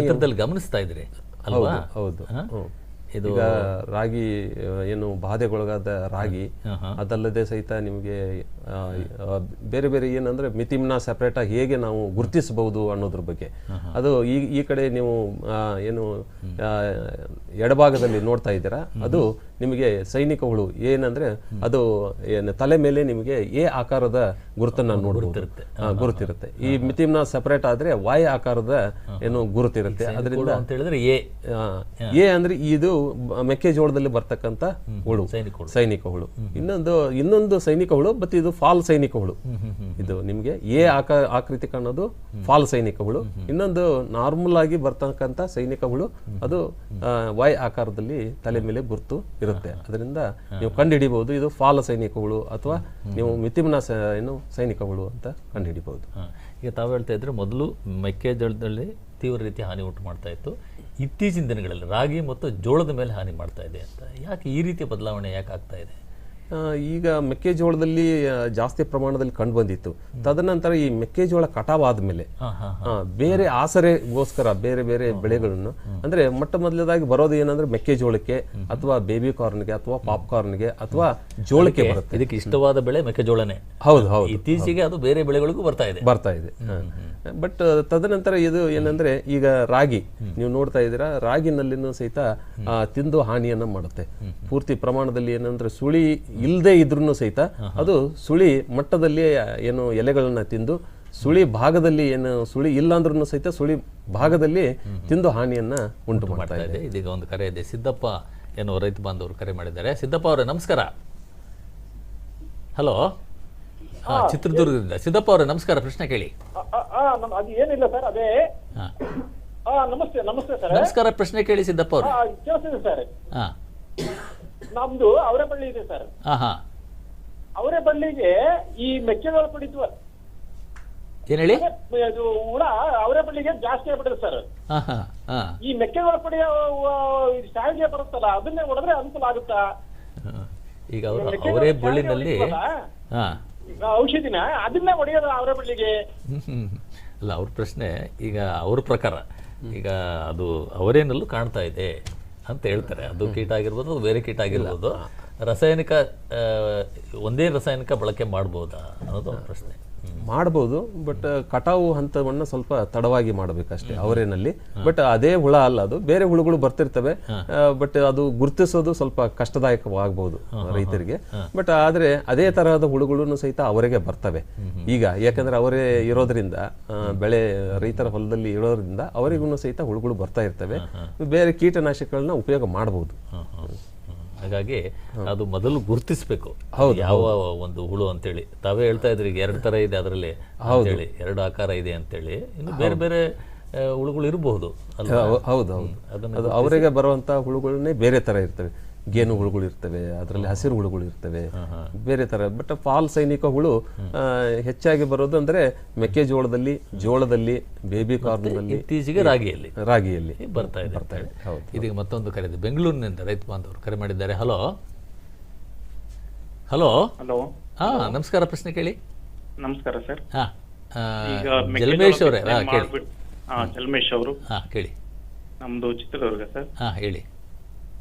ಚಿತ್ರದಲ್ಲಿ ಗಮನಿಸ್ತಾ ಇದ್ದೀರಿ ಅಲ್ವಾ? ಹೌದು ಇದು ರಾಗಿ ಏನು ಬಾಧೆಗೊಳಗಾದ ರಾಗಿ ಅದಲ್ಲದೆ ಸಹಿತ ನಿಮಗೆ ಬೇರೆ ಬೇರೆ ಏನಂದ್ರೆ ಮಿತಿಮ್ನ ಸೆಪರೇಟ್ ಆಗಿ ಹೇಗೆ ನಾವು ಗುರುತಿಸಬಹುದು ಅನ್ನೋದ್ರ ಬಗ್ಗೆ. ಅದು ಈ ಈ ಕಡೆ ನೀವು ಏನು ಎಡಭಾಗದಲ್ಲಿ ನೋಡ್ತಾ ಇದ್ದೀರಾ ಅದು ನಿಮಗೆ ಸೈನಿಕ ಹುಳು ಏನಂದ್ರೆ ಅದು ಏನು ತಲೆ ಮೇಲೆ ನಿಮಗೆ ಎ ಆಕಾರದ ಗುರುತನ್ನ ನೋಡಬಹುದು ಗುರುತಿರುತ್ತೆ. ಈ ಮಿತಿಮ್ನ ಸೆಪರೇಟ್ ಆದ್ರೆ ವಾಯ್ ಆಕಾರದ ಏನು ಗುರುತಿರುತ್ತೆ. ಅದರಿಂದ ಅಂತ ಹೇಳಿದ್ರೆ ಎ. ಎ ಅಂದ್ರೆ ಇದು ಮೆಕ್ಕೆಜೋಳದಲ್ಲಿ ಬರ್ತಕ್ಕಂತ ಹುಳು ಸೈನಿಕ ಹುಳು. ಇನ್ನೊಂದು ಇನ್ನೊಂದು ಸೈನಿಕ ಹುಳು ಬಟ್ ಇದು ಫಾಲ್ ಸೈನಿಕ ಹುಳು ಇದು ನಿಮಗೆ ಎ ಆಕಾರ ಆಕೃತಿ ಕಾಣೋದು ಫಾಲ್ ಸೈನಿಕ ಹುಳು ಇನ್ನೊಂದು ನಾರ್ಮಲ್ ಆಗಿ ಬರ್ತಕ್ಕಂತ ಸೈನಿಕ ಹುಳು ಅದು ವಾಯ್ ಆಕಾರದಲ್ಲಿ ತಲೆ ಮೇಲೆ ಗುರುತು ಇರುತ್ತೆ ಅದರಿಂದ ನೀವು ಕಂಡುಹಿಡಿಬಹುದು ಇದು ಫಾಲ ಸೈನಿಕಗಳು ಅಥವಾ ನೀವು ಮಿತಿಮ್ನ ಏನು ಸೈನಿಕಗಳು ಅಂತ ಕಂಡುಹಿಡಿಬಹುದು. ಈಗ ತಾವು ಹೇಳ್ತಾ ಇದ್ರೆ ಮೊದಲು ಮೆಕ್ಕೆಜೋಳದಲ್ಲಿ ತೀವ್ರ ರೀತಿ ಹಾನಿ ಉಂಟು ಮಾಡ್ತಾ ಇತ್ತು. ಇತ್ತೀಚಿನ ದಿನಗಳಲ್ಲಿ ರಾಗಿ ಮತ್ತು ಜೋಳದ ಮೇಲೆ ಹಾನಿ ಮಾಡ್ತಾ ಇದೆ ಅಂತ. ಯಾಕೆ ಈ ರೀತಿಯ ಬದಲಾವಣೆ ಯಾಕೆ ಆಗ್ತಾ ಇದೆ? ಈಗ ಮೆಕ್ಕೆಜೋಳದಲ್ಲಿ ಜಾಸ್ತಿ ಪ್ರಮಾಣದಲ್ಲಿ ಕಂಡು ಬಂದಿತ್ತು ತದನಂತರ ಈ ಮೆಕ್ಕೆಜೋಳ ಕಟಾವ್ ಆದ್ಮೇಲೆ ಬೇರೆ ಆಸರೆಗೋಸ್ಕರ ಬೇರೆ ಬೇರೆ ಬೆಳೆಗಳನ್ನು ಅಂದ್ರೆ ಮೊಟ್ಟ ಮೊದಲದಾಗಿ ಬರೋದು ಏನಂದ್ರೆ ಮೆಕ್ಕೆಜೋಳಕ್ಕೆ ಅಥವಾ ಬೇಬಿ ಕಾರ್ನ್ಗೆ ಅಥವಾ ಪಾಪ್ಕಾರ್ನ್ಗೆ ಅಥವಾ ಜೋಳಕ್ಕೆ ಬರುತ್ತೆ. ಇದಕ್ಕೆ ಇಷ್ಟವಾದ ಬೆಳೆ ಮೆಕ್ಕೆಜೋಳನೇ. ಹೌದು ಹೌದು. ಇತ್ತೀಚೆಗೆ ಅದು ಬೇರೆ ಬೆಳೆಗಳಿಗೂ ಬರ್ತಾ ಇದೆ. ಬರ್ತಾ ಇದೆ. ಬಟ್ ತದನಂತರ ಇದು ಏನಂದ್ರೆ ಈಗ ರಾಗಿ ನೀವು ನೋಡ್ತಾ ಇದ್ದೀರಾ ರಾಗಿನಲ್ಲಿನೂ ಸಹಿತ ತಿಂದು ಹಾನಿಯನ್ನ ಮಾಡುತ್ತೆ. ಪೂರ್ತಿ ಪ್ರಮಾಣದಲ್ಲಿ ಏನಂದ್ರೆ ಸುಳಿ ಇಲ್ಲದೆ ಇದ್ರೂ ಸಹಿತ ಅದು ಸುಳಿ ಮಟ್ಟದಲ್ಲಿ ಏನು ಎಲೆಗಳನ್ನ ತಿಂದು ಸುಳಿ ಭಾಗದಲ್ಲಿ ಏನು ಸುಳಿ ಇಲ್ಲ ಅಂದ್ರೂ ಸಹಿತ ಸುಳಿ ಭಾಗದಲ್ಲಿ ತಿಂದು ಹಾನಿಯನ್ನ ಉಂಟು ಮಾಡ್ತಾ ಇದೆ. ಇದೆ. ಇದೀಗ ಒಂದು ಕರೆ ಇದೆ. ಸಿದ್ದಪ್ಪ ಏನು ರೈತ ಬಾಂಧವರು ಕರೆ ಮಾಡಿದ್ದಾರೆ. ಸಿದ್ದಪ್ಪ ಅವರೇ ನಮಸ್ಕಾರ. ಹಲೋ? ಹಾ ಚಿತ್ರದುರ್ಗದಿಂದ. ಸಿದ್ದಪ್ಪ ಅವರೇ ನಮಸ್ಕಾರ. ಪ್ರಶ್ನೆ ಕೇಳಿ. ಅದು ಏನಿಲ್ಲ ಸರ್ ಅದೇ. ಆ ನಮಸ್ತೆ ನಮಸ್ತೆ ಸರ್. ನಮಸ್ಕಾರ ಪ್ರಶ್ನೆ ಕೇಳಿ ಸಿದ್ದಪ್ಪ ಅವರು. ಸರ್. ಹಾ. ನಮ್ದು ಅವರ ಬಳ್ಳಿ ಇದೆ ಸರ್. ಅವರ ಬಳ್ಳಿಗೆ ಈ ಮೆಕ್ಕೆಜೋಳ ಪಡಿತು ಏನ್ ಹೇಳಿ? ಅದು ಹುಳ ಅವರ ಬಳ್ಳಿಗೆ ಜಾಸ್ತಿ ಆಗ್ಬಿಟ್ಟಿದೆ ಸರ್. ಈ ಮೆಕ್ಕೆಜೋಳ ಪಡಿಯ ಶಾವಿಗೆ ಬರುತ್ತಲ್ಲ ಅದನ್ನೇ ಹೊಡೆದ್ರೆ ಅನುಕೂಲ ಆಗುತ್ತಾ. ಈಗ ಅವರು ಅವರೇ ಬಳ್ಳಿನಲ್ಲಿ ಔಷಧಿನ ಅದನ್ನೇ ಹೊಡೆಯೋದು ಅವರ ಬಳ್ಳಿಗೆ. [laughs] ಅಲ್ಲ ಅವ್ರ ಪ್ರಶ್ನೆ ಈಗ ಅವ್ರ ಪ್ರಕಾರ. ಈಗ ಅದು ಅವರೇನಲ್ಲೂ ಕಾಣ್ತಾ ಇದೆ. ಅಂತ ಹೇಳ್ತಾರೆ. ಅದು ಕೀಟ ಆಗಿರ್ಬೋದು ಅದು ಬೇರೆ ಕೀಟ ಆಗಿರ್ಬೋದು. ರಾಸಾಯನಿಕ ಒಂದೇ ರಾಸಾಯನಿಕ ಬಳಕೆ ಮಾಡ್ಬೋದಾ ಅನ್ನೋದು ಪ್ರಶ್ನೆ. ಮಾಡ್ಬೋದು ಬಟ್ ಕಟಾವು ಹಂತವನ್ನ ಸ್ವಲ್ಪ ತಡವಾಗಿ ಮಾಡಬೇಕಷ್ಟೇ ಅವರೇನಲ್ಲಿ. ಬಟ್ ಅದೇ ಹುಳ ಅಲ್ಲ ಅದು. ಬೇರೆ ಹುಳುಗಳು ಬರ್ತಿರ್ತವೆ ಬಟ್ ಅದು ಗುರುತಿಸೋದು ಸ್ವಲ್ಪ ಕಷ್ಟದಾಯಕವಾಗಬಹುದು ರೈತರಿಗೆ. ಬಟ್ ಆದ್ರೆ ಅದೇ ತರಹದ ಹುಳುಗಳನ್ನು ಸಹಿತ ಅವರಿಗೆ ಬರ್ತವೆ. ಈಗ ಯಾಕಂದ್ರೆ ಅವರೇ ಇರೋದ್ರಿಂದ ಬೆಳೆ ರೈತರ ಹೊಲದಲ್ಲಿ ಇರೋದ್ರಿಂದ ಅವರಿಗೂ ಸಹಿತ ಹುಳುಗಳು ಬರ್ತಾ ಇರ್ತವೆ. ಬೇರೆ ಕೀಟನಾಶಕಗಳನ್ನ ಉಪಯೋಗ ಮಾಡಬಹುದು. ಹಾಗಾಗಿ ಅದು ಮೊದಲು ಗುರುತಿಸಬೇಕು. ಯಾವ ಒಂದು ಹುಳು ಅಂತೇಳಿ. ತಾವೇ ಹೇಳ್ತಾ ಇದ್ರಿ ಈಗ ಎರಡು ತರ ಇದೆ ಅದರಲ್ಲಿ ಅಂತೇಳಿ. ಎರಡು ಆಕಾರ ಇದೆ ಅಂತೇಳಿ. ಇನ್ನು ಬೇರೆ ಬೇರೆ ಹುಳುಗಳು ಇರಬಹುದು ಹೌದು ಹೌದು ಅವರಿಗೆ ಬರುವಂತಹ ಹುಳುಗಳನ್ನೇ ಬೇರೆ ತರ ಇರ್ತವೆ. ಗೇನು ಹುಳುಗಳು ಇರ್ತವೆ ಅದರಲ್ಲಿ ಹಸಿರು ಹುಳುಗಳು ಇರ್ತವೆ ಬೇರೆ ತರ. ಬಟ್ ಫಾಲ್ ಸೈನಿಕ ಹುಳು ಆ, ಹೆಚ್ಚಾಗಿ ಬರೋದು ಅಂದ್ರೆ ಮೆಕ್ಕೆಜೋಳದಲ್ಲಿ ಜೋಳದಲ್ಲಿ ಬೇಬಿ ಕಾರ್ನ್ದಲ್ಲಿ ಇತ್ತೀಚೆಗೆ ರಾಗಿಯಲ್ಲಿ. ರಾಗಿಯಲ್ಲಿ ಬರ್ತಾ ಇದೆ. ಬರ್ತಾ ಇದೆ. ಹೌದು ಇದೀಗ ಮತ್ತೊಂದು ಕರೆ ಇದೆ. ಬೆಂಗಳೂರಿನಿಂದ ರೈತ ಬಾಂಧವರು ಕರೆ ಮಾಡಿದ್ದಾರೆ. ಹಲೋ ಹಲೋ ಹಲೋ ಹಾ ನಮಸ್ಕಾರ ಪ್ರಶ್ನೆ ಕೇಳಿ. ನಮಸ್ಕಾರ ಸರ್. ಹಾ ಜಲಮೇಶ್ ಅವರೇ ಹಾ ಕೇಳಿ. ಮಾಡ್ಬಿಟ್ಟು ಜಲ್ಮೇಶ್ ಅವರು. ಹಾ ಕೇಳಿ. ನಮ್ದು ಚಿತ್ರದುರ್ಗ ಸರ್. ಹಾ ಹೇಳಿ.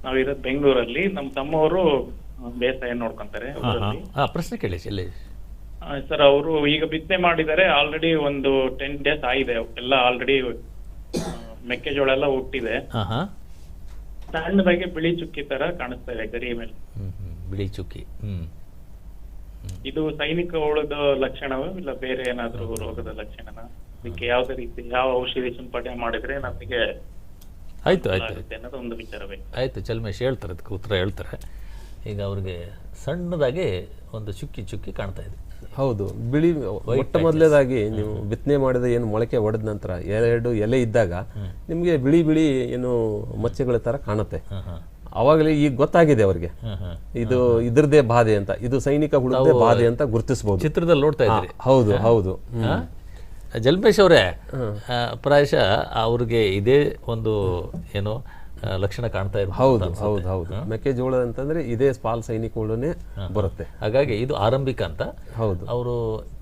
ನಾವಿರೋದು ಬೆಂಗಳೂರಲ್ಲಿ. ನಮ್ಮ ತಮ್ಮವರು ಬೇಸಾಯ ನೋಡ್ಕೊಂತಾರೆ ಹಾ ಪ್ರಶ್ನೆ ಕೇಳಿ ಸರ್ ಅವರು ಈಗ ಬಿತ್ತನೆ ಮಾಡಿದ್ದಾರೆ. ಆಲ್ರೆಡಿ ಒಂದು ಟೆನ್ ಡೇಸ್ ಆಗಿದೆ. ಎಲ್ಲ ಆಲ್ರೆಡಿ ಮೆಕ್ಕೆಜೋಳ ಎಲ್ಲ ಹುಟ್ಟಿದೆ. ಸಣ್ಣದಾಗಿ ಬಿಳಿ ಚುಕ್ಕಿ ತರ ಕಾಣಿಸ್ತಾ ಇದೆ ಗರಿ ಮೇಲೆ. ಬಿಳಿ ಚುಕ್ಕಿ. ಇದು ಸೈನಿಕ ಹುಳದ ಲಕ್ಷಣವೋ ಇಲ್ಲ ಬೇರೆ ಏನಾದ್ರೂ ರೋಗದ ಲಕ್ಷಣನ? ಇದಕ್ಕೆ ಯಾವ್ದೇ ರೀತಿ ಯಾವ ಔಷಧಿ ಸಿಂಪಡಣೆ ಮಾಡಿದ್ರೆ ನಮಗೆ ಆಯ್ತು ಆಯ್ತು ಒಂದು ವಿಚಾರವೇ. ಆಯ್ತು ಚಲ್ಮೇಶ್ ಹೇಳ್ತಾರೆ ಅದಕ್ಕೆ ಉತ್ತರ ಹೇಳ್ತಾರೆ. ಈಗ ಅವ್ರಿಗೆ ಸಣ್ಣದಾಗಿ ಒಂದು ಚುಕ್ಕಿ ಚುಕ್ಕಿ ಕಾಣ್ತಾ ಇದೆ. ಹೌದು ಬಿಳಿ ಮೊಟ್ಟ ಮೊದಲೇದಾಗಿ ನೀವು ಬಿತ್ತನೆ ಮಾಡಿದ ಏನು ಮೊಳಕೆ ಒಡೆದ ನಂತರ ಎರಡು ಎಲೆ ಇದ್ದಾಗ ನಿಮಗೆ ಬಿಳಿ ಬಿಳಿ ಏನು ಮಚ್ಚೆಗಳ ತರ ಕಾಣುತ್ತೆ. ಅವಾಗಲೇ ಈಗ ಗೊತ್ತಾಗಿದೆ ಅವ್ರಿಗೆ. ಇದು ಇದ್ರದೇ ಬಾಧೆ ಅಂತ ಇದು ಸೈನಿಕ ಹುಡುಗ ಬಾಧೆ ಅಂತ ಗುರುತಿಸಬಹುದು ಚಿತ್ರದಲ್ಲಿ ನೋಡ್ತಾ ಇದ್ರಿ. ಹೌದು ಹೌದು? ಜಲ್ಮೇಶ್ ಅವರೇ ಪ್ರಾಯಶಃ ಅವ್ರಿಗೆ ಇದೇ ಒಂದು ಏನು ಲಕ್ಷಣ ಕಾಣ್ತಾ ಇರೋದು ಹೌದು ಹೌದು. ಹೌದು. ಮೆಕ್ಕೆಜೋಳ ಅಂತಂದ್ರೆ ಇದೇ ಸ್ಪಾಲ್ ಸೈನಿಕ ಹುಳುನೇ ಬರುತ್ತೆ. ಹಾಗಾಗಿ ಇದು ಆರಂಭಿಕ ಅಂತ. ಹೌದು. ಅವರು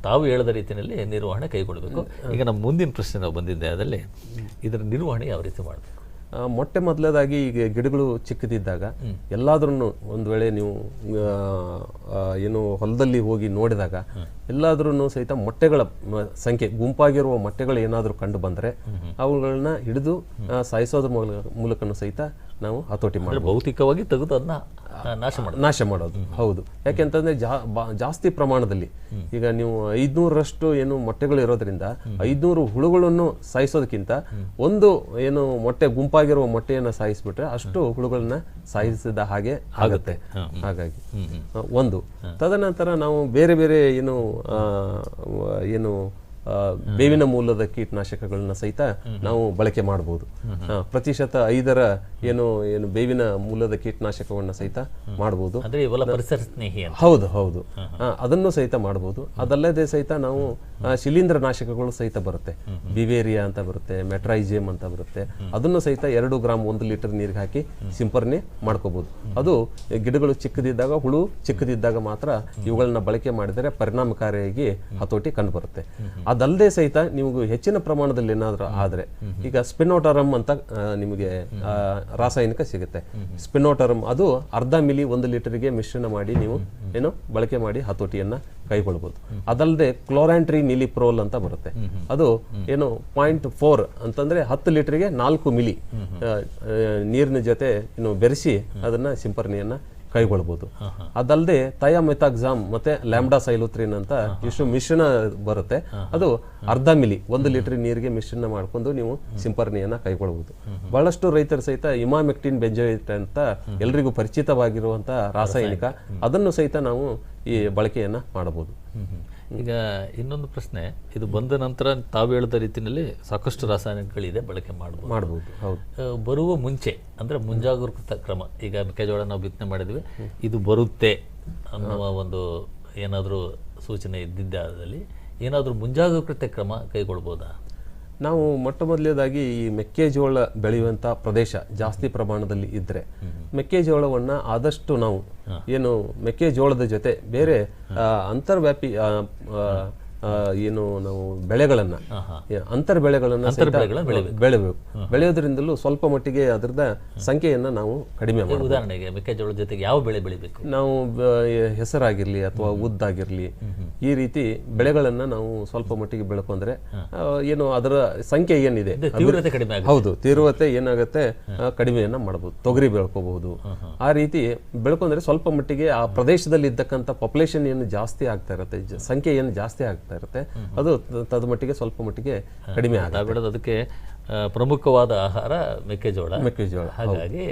ತಾವು ಹೇಳದ ರೀತಿಯಲ್ಲಿ ನಿರ್ವಹಣೆ ಕೈಗೊಳ್ಳಬೇಕು. ಈಗ ನಮ್ಮ ಮುಂದಿನ ಪ್ರಶ್ನೆ ನಾವು ಬಂದಿದ್ದೆ ಅದರಲ್ಲಿ ಇದರ ನಿರ್ವಹಣೆ ಯಾವ ರೀತಿ ಮಾಡಬೇಕು? ಮೊಟ್ಟೆ ಮೊದಲದಾಗಿ ಈಗ ಗಿಡಗಳು ಚಿಕ್ಕದಿದ್ದಾಗ ಎಲ್ಲಾದ್ರೂ ಒಂದು ವೇಳೆ ನೀವು ಏನು ಹೊಲದಲ್ಲಿ ಹೋಗಿ ನೋಡಿದಾಗ ಎಲ್ಲಾದ್ರೂ ಸಹಿತ ಮೊಟ್ಟೆಗಳ ಸಂಖ್ಯೆ ಗುಂಪಾಗಿರುವ ಮೊಟ್ಟೆಗಳು ಏನಾದರೂ ಕಂಡು ಬಂದರೆ ಅವುಗಳನ್ನ ಹಿಡಿದು ಸಾಯಿಸೋದ್ರ ಮೂಲಕ ಮೂಲಕನೂ ಸಹಿತ ನಾವು ಹತೋಟಿ ಮಾಡಿ ಭೌತಿಕವಾಗಿ ತೆಗೆದು ಅದನ್ನ ನಾಶ ಮಾಡೋದು. ನಾಶ ಮಾಡೋದು. ಹೌದು. ಯಾಕೆಂತಂದ್ರೆ ಜಾಸ್ತಿ ಪ್ರಮಾಣದಲ್ಲಿ. ಈಗ ನೀವು ಐದ್ನೂರರಷ್ಟು ಏನು ಮೊಟ್ಟೆಗಳು ಇರೋದ್ರಿಂದ ಐದ್ನೂರು ಹುಳುಗಳನ್ನು ಸಾಯಿಸೋದಕ್ಕಿಂತ ಒಂದು ಏನು ಮೊಟ್ಟೆ ಗುಂಪಾಗಿರುವ ಮೊಟ್ಟೆಯನ್ನು ಸಾಯಿಸ್ಬಿಟ್ರೆ ಅಷ್ಟು ಹುಳುಗಳನ್ನ ಸಾಯಿಸಿದ ಹಾಗೆ ಆಗುತ್ತೆ. ಹಾಗಾಗಿ. ಒಂದು. ತದನಂತರ ನಾವು ಬೇರೆ ಬೇರೆ ಏನು ಏನು ಬೇವಿನ ಮೂಲದ ಕೀಟನಾಶಕಗಳನ್ನ ಸಹಿತ ನಾವು ಬಳಕೆ ಮಾಡಬಹುದು ಪ್ರತಿಶತ ಐದರ ಏನು ಏನು ಬೇವಿನ ಮೂಲದ ಕೀಟನಾಶಕವನ್ನ ಸಹಿತ ಮಾಡಬಹುದು ಹೌದು ಹೌದು. ಅದನ್ನು ಸಹಿತ ಮಾಡಬಹುದು ಅದಲ್ಲದೆ ಸಹಿತ ನಾವು ಶಿಲೀಂಧ್ರ ನಾಶಕಗಳು ಸಹಿತ ಬರುತ್ತೆ. ಬಿವೇರಿಯಾ ಅಂತ ಬರುತ್ತೆ, ಮೆಟ್ರೈಜಿಯಂ ಅಂತ ಬರುತ್ತೆ. ಅದನ್ನು ಸಹಿತ ಎರಡು ಗ್ರಾಮ್ ಒಂದು ಲೀಟರ್ ನೀರಿಗೆ ಹಾಕಿ ಸಿಂಪರಣೆ ಮಾಡ್ಕೋಬಹುದು ಅದು ಗಿಡಗಳು ಚಿಕ್ಕದಿದ್ದಾಗ, ಹುಳು ಚಿಕ್ಕದಿದ್ದಾಗ ಮಾತ್ರ ಇವುಗಳನ್ನ ಬಳಕೆ ಮಾಡಿದರೆ ಪರಿಣಾಮಕಾರಿಯಾಗಿ ಹತೋಟಿ ಕಂಡು ಬರುತ್ತೆ ಅದಲ್ಲದೆ ಸಹಿತ ನಿಮಗೆ ಹೆಚ್ಚಿನ ಪ್ರಮಾಣದಲ್ಲಿ ಏನಾದರೂ ಆದ್ರೆ, ಈಗ ಸ್ಪಿನೋಟರಮ್ ಅಂತ ನಿಮಗೆ ರಾಸಾಯನಿಕ ಸಿಗುತ್ತೆ. ಸ್ಪಿನೋಟರಮ್ ಅದು ಅರ್ಧ ಮಿಲಿ ಒಂದು ಲೀಟರ್ಗೆ ಮಿಶ್ರಣ ಮಾಡಿ ನೀವು ಏನು ಬಳಕೆ ಮಾಡಿ ಹತೋಟಿಯನ್ನ ಕೈಗೊಳ್ಬಹುದು ಅದಲ್ಲದೆ ಕ್ಲೋರಾಂಟ್ರಿ ನಿಲಿಪ್ರೋಲ್ ಅಂತ ಬರುತ್ತೆ. ಅದು ಏನು ಪಾಯಿಂಟ್ ಫೋರ್ ಅಂತಂದ್ರೆ ಹತ್ತು ಲೀಟರ್ಗೆ ನಾಲ್ಕು ಮಿಲಿ ನೀರಿನ ಜೊತೆ ಏನು ಬೆರೆಸಿ ಅದನ್ನ ಸಿಂಪರಣೆಯನ್ನ ಕೈಗೊಳ್ಬಹುದು ಅದಲ್ಲದೆ ತಯಾಮೆಥಾಕ್ಸಾಮ್ ಮತ್ತೆ ಲ್ಯಾಂಬ್ಡಾ ಸೈಲೋತ್ರಿನ್ ಅಂತ ಇಷ್ಟು ಮಿಶ್ರಣ ಬರುತ್ತೆ. ಅದು ಅರ್ಧ ಮಿಲಿ ಒಂದು ಲೀಟರ್ ನೀರಿಗೆ ಮಿಶ್ರಣ ಮಾಡ್ಕೊಂಡು ನೀವು ಸಿಂಪರಣೆಯನ್ನ ಕೈಗೊಳ್ಬಹುದು ಬಹಳಷ್ಟು ರೈತರು ಸಹಿತ ಇಮಾಮೆಕ್ಟಿನ್ ಬೆಂಜೈಟ್ ಅಂತ ಎಲ್ರಿಗೂ ಪರಿಚಿತವಾಗಿರುವಂತಹ ರಾಸಾಯನಿಕ ಅದನ್ನು ಸಹಿತ ನಾವು ಈ ಬಳಕೆಯನ್ನ ಮಾಡಬಹುದು ಈಗ ಇನ್ನೊಂದು ಪ್ರಶ್ನೆ ಇದು ಬಂದ ನಂತರ ತಾವು ಹೇಳಿದ ರೀತಿಯಲ್ಲಿ ಸಾಕಷ್ಟು ರಾಸಾಯನಿಕಗಳಿದೆ ಬಳಕೆ ಮಾಡಬಹುದು ಮಾಡಬಹುದು ಹೌದು. ಬರುವ ಮುಂಚೆ ಅಂದ್ರೆ ಮುಂಜಾಗರೂಕತಾ ಕ್ರಮ ಈಗ ಮೆಕ್ಕೆಜೋಳ ನಾವು ಬಿತ್ತನೆ ಮಾಡಿದ್ವಿ ಇದು ಬರುತ್ತೆ ಅನ್ನುವ ಒಂದು ಏನಾದರೂ ಸೂಚನೆ ಇದ್ದಿದ್ದಾದಲ್ಲಿ ಏನಾದರೂ ಮುಂಜಾಗ್ರತೆ ಕ್ರಮ ಕೈಗೊಳ್ಬೋದಾ? ನಾವು ಮೊಟ್ಟ ಮೊದಲನೇದಾಗಿ ಈ ಮೆಕ್ಕೆಜೋಳ ಬೆಳೆಯುವಂತ ಪ್ರದೇಶ ಜಾಸ್ತಿ ಪ್ರಮಾಣದಲ್ಲಿ ಇದ್ರೆ ಮೆಕ್ಕೆಜೋಳವನ್ನ ಆದಷ್ಟು ನಾವು ಏನು ಮೆಕ್ಕೆಜೋಳದ ಜೊತೆ ಬೇರೆ ಅಂತರ್ವ್ಯಾಪಿ ಏನು ನಾವು ಬೆಳೆಗಳನ್ನ ಅಂತರ್ ಬೆಳೆಗಳನ್ನ ಬೆಳೆಬೇಕು ಬೆಳೆಯೋದ್ರಿಂದಲೂ ಸ್ವಲ್ಪ ಮಟ್ಟಿಗೆ ಅದರದ ಸಂಖ್ಯೆಯನ್ನ ನಾವು ಕಡಿಮೆ ಮಾಡಬೇಕು ಉದಾಹರಣೆಗೆ ಮೆಕ್ಕೆಜೋಳ ಜೊತೆಗೆ ಯಾವ ಬೆಳೆ ಬೆಳಿಬೇಕು? ನಾವು ಹೆಸರಾಗಿರಲಿ ಅಥವಾ ಉದ್ದಾಗಿರ್ಲಿ ಈ ರೀತಿ ಬೆಳೆಗಳನ್ನ ನಾವು ಸ್ವಲ್ಪ ಮಟ್ಟಿಗೆ ಬೆಳ್ಕೊಂಡ್ರೆ ಏನು ಅದರ ಸಂಖ್ಯೆ ಏನಿದೆ? ತೀವ್ರತೆ ಕಡಿಮೆ ಹೌದು ತೀವ್ರತೆ ಏನಾಗುತ್ತೆ ಕಡಿಮೆಯನ್ನ ಮಾಡಬಹುದು ತೊಗರಿ ಬೆಳ್ಕೋಬಹುದು. ಆ ರೀತಿ ಬೆಳ್ಕೊಂಡ್ರೆ ಸ್ವಲ್ಪ ಮಟ್ಟಿಗೆ ಆ ಪ್ರದೇಶದಲ್ಲಿ ಇದ್ದಕ್ಕಂಥ ಪಾಪ್ಯುಲೇಷನ್ ಏನು ಜಾಸ್ತಿ ಆಗ್ತಾ ಇರುತ್ತೆ ಸಂಖ್ಯೆ ಏನು ಜಾಸ್ತಿ ಆಗ್ತಾ ಇರುತ್ತೆ. ಅದು ತದ ಮಟ್ಟಿಗೆ ಸ್ವಲ್ಪ ಮಟ್ಟಿಗೆ ಕಡಿಮೆ ಆಗುತ್ತೆ. ಅದಕ್ಕೆ ಪ್ರಮುಖವಾದ ಆಹಾರ ಮೆಕ್ಕೆಜೋಳ. ಮೆಕ್ಕೆಜೋಳ ಹಾಗಾಗಿ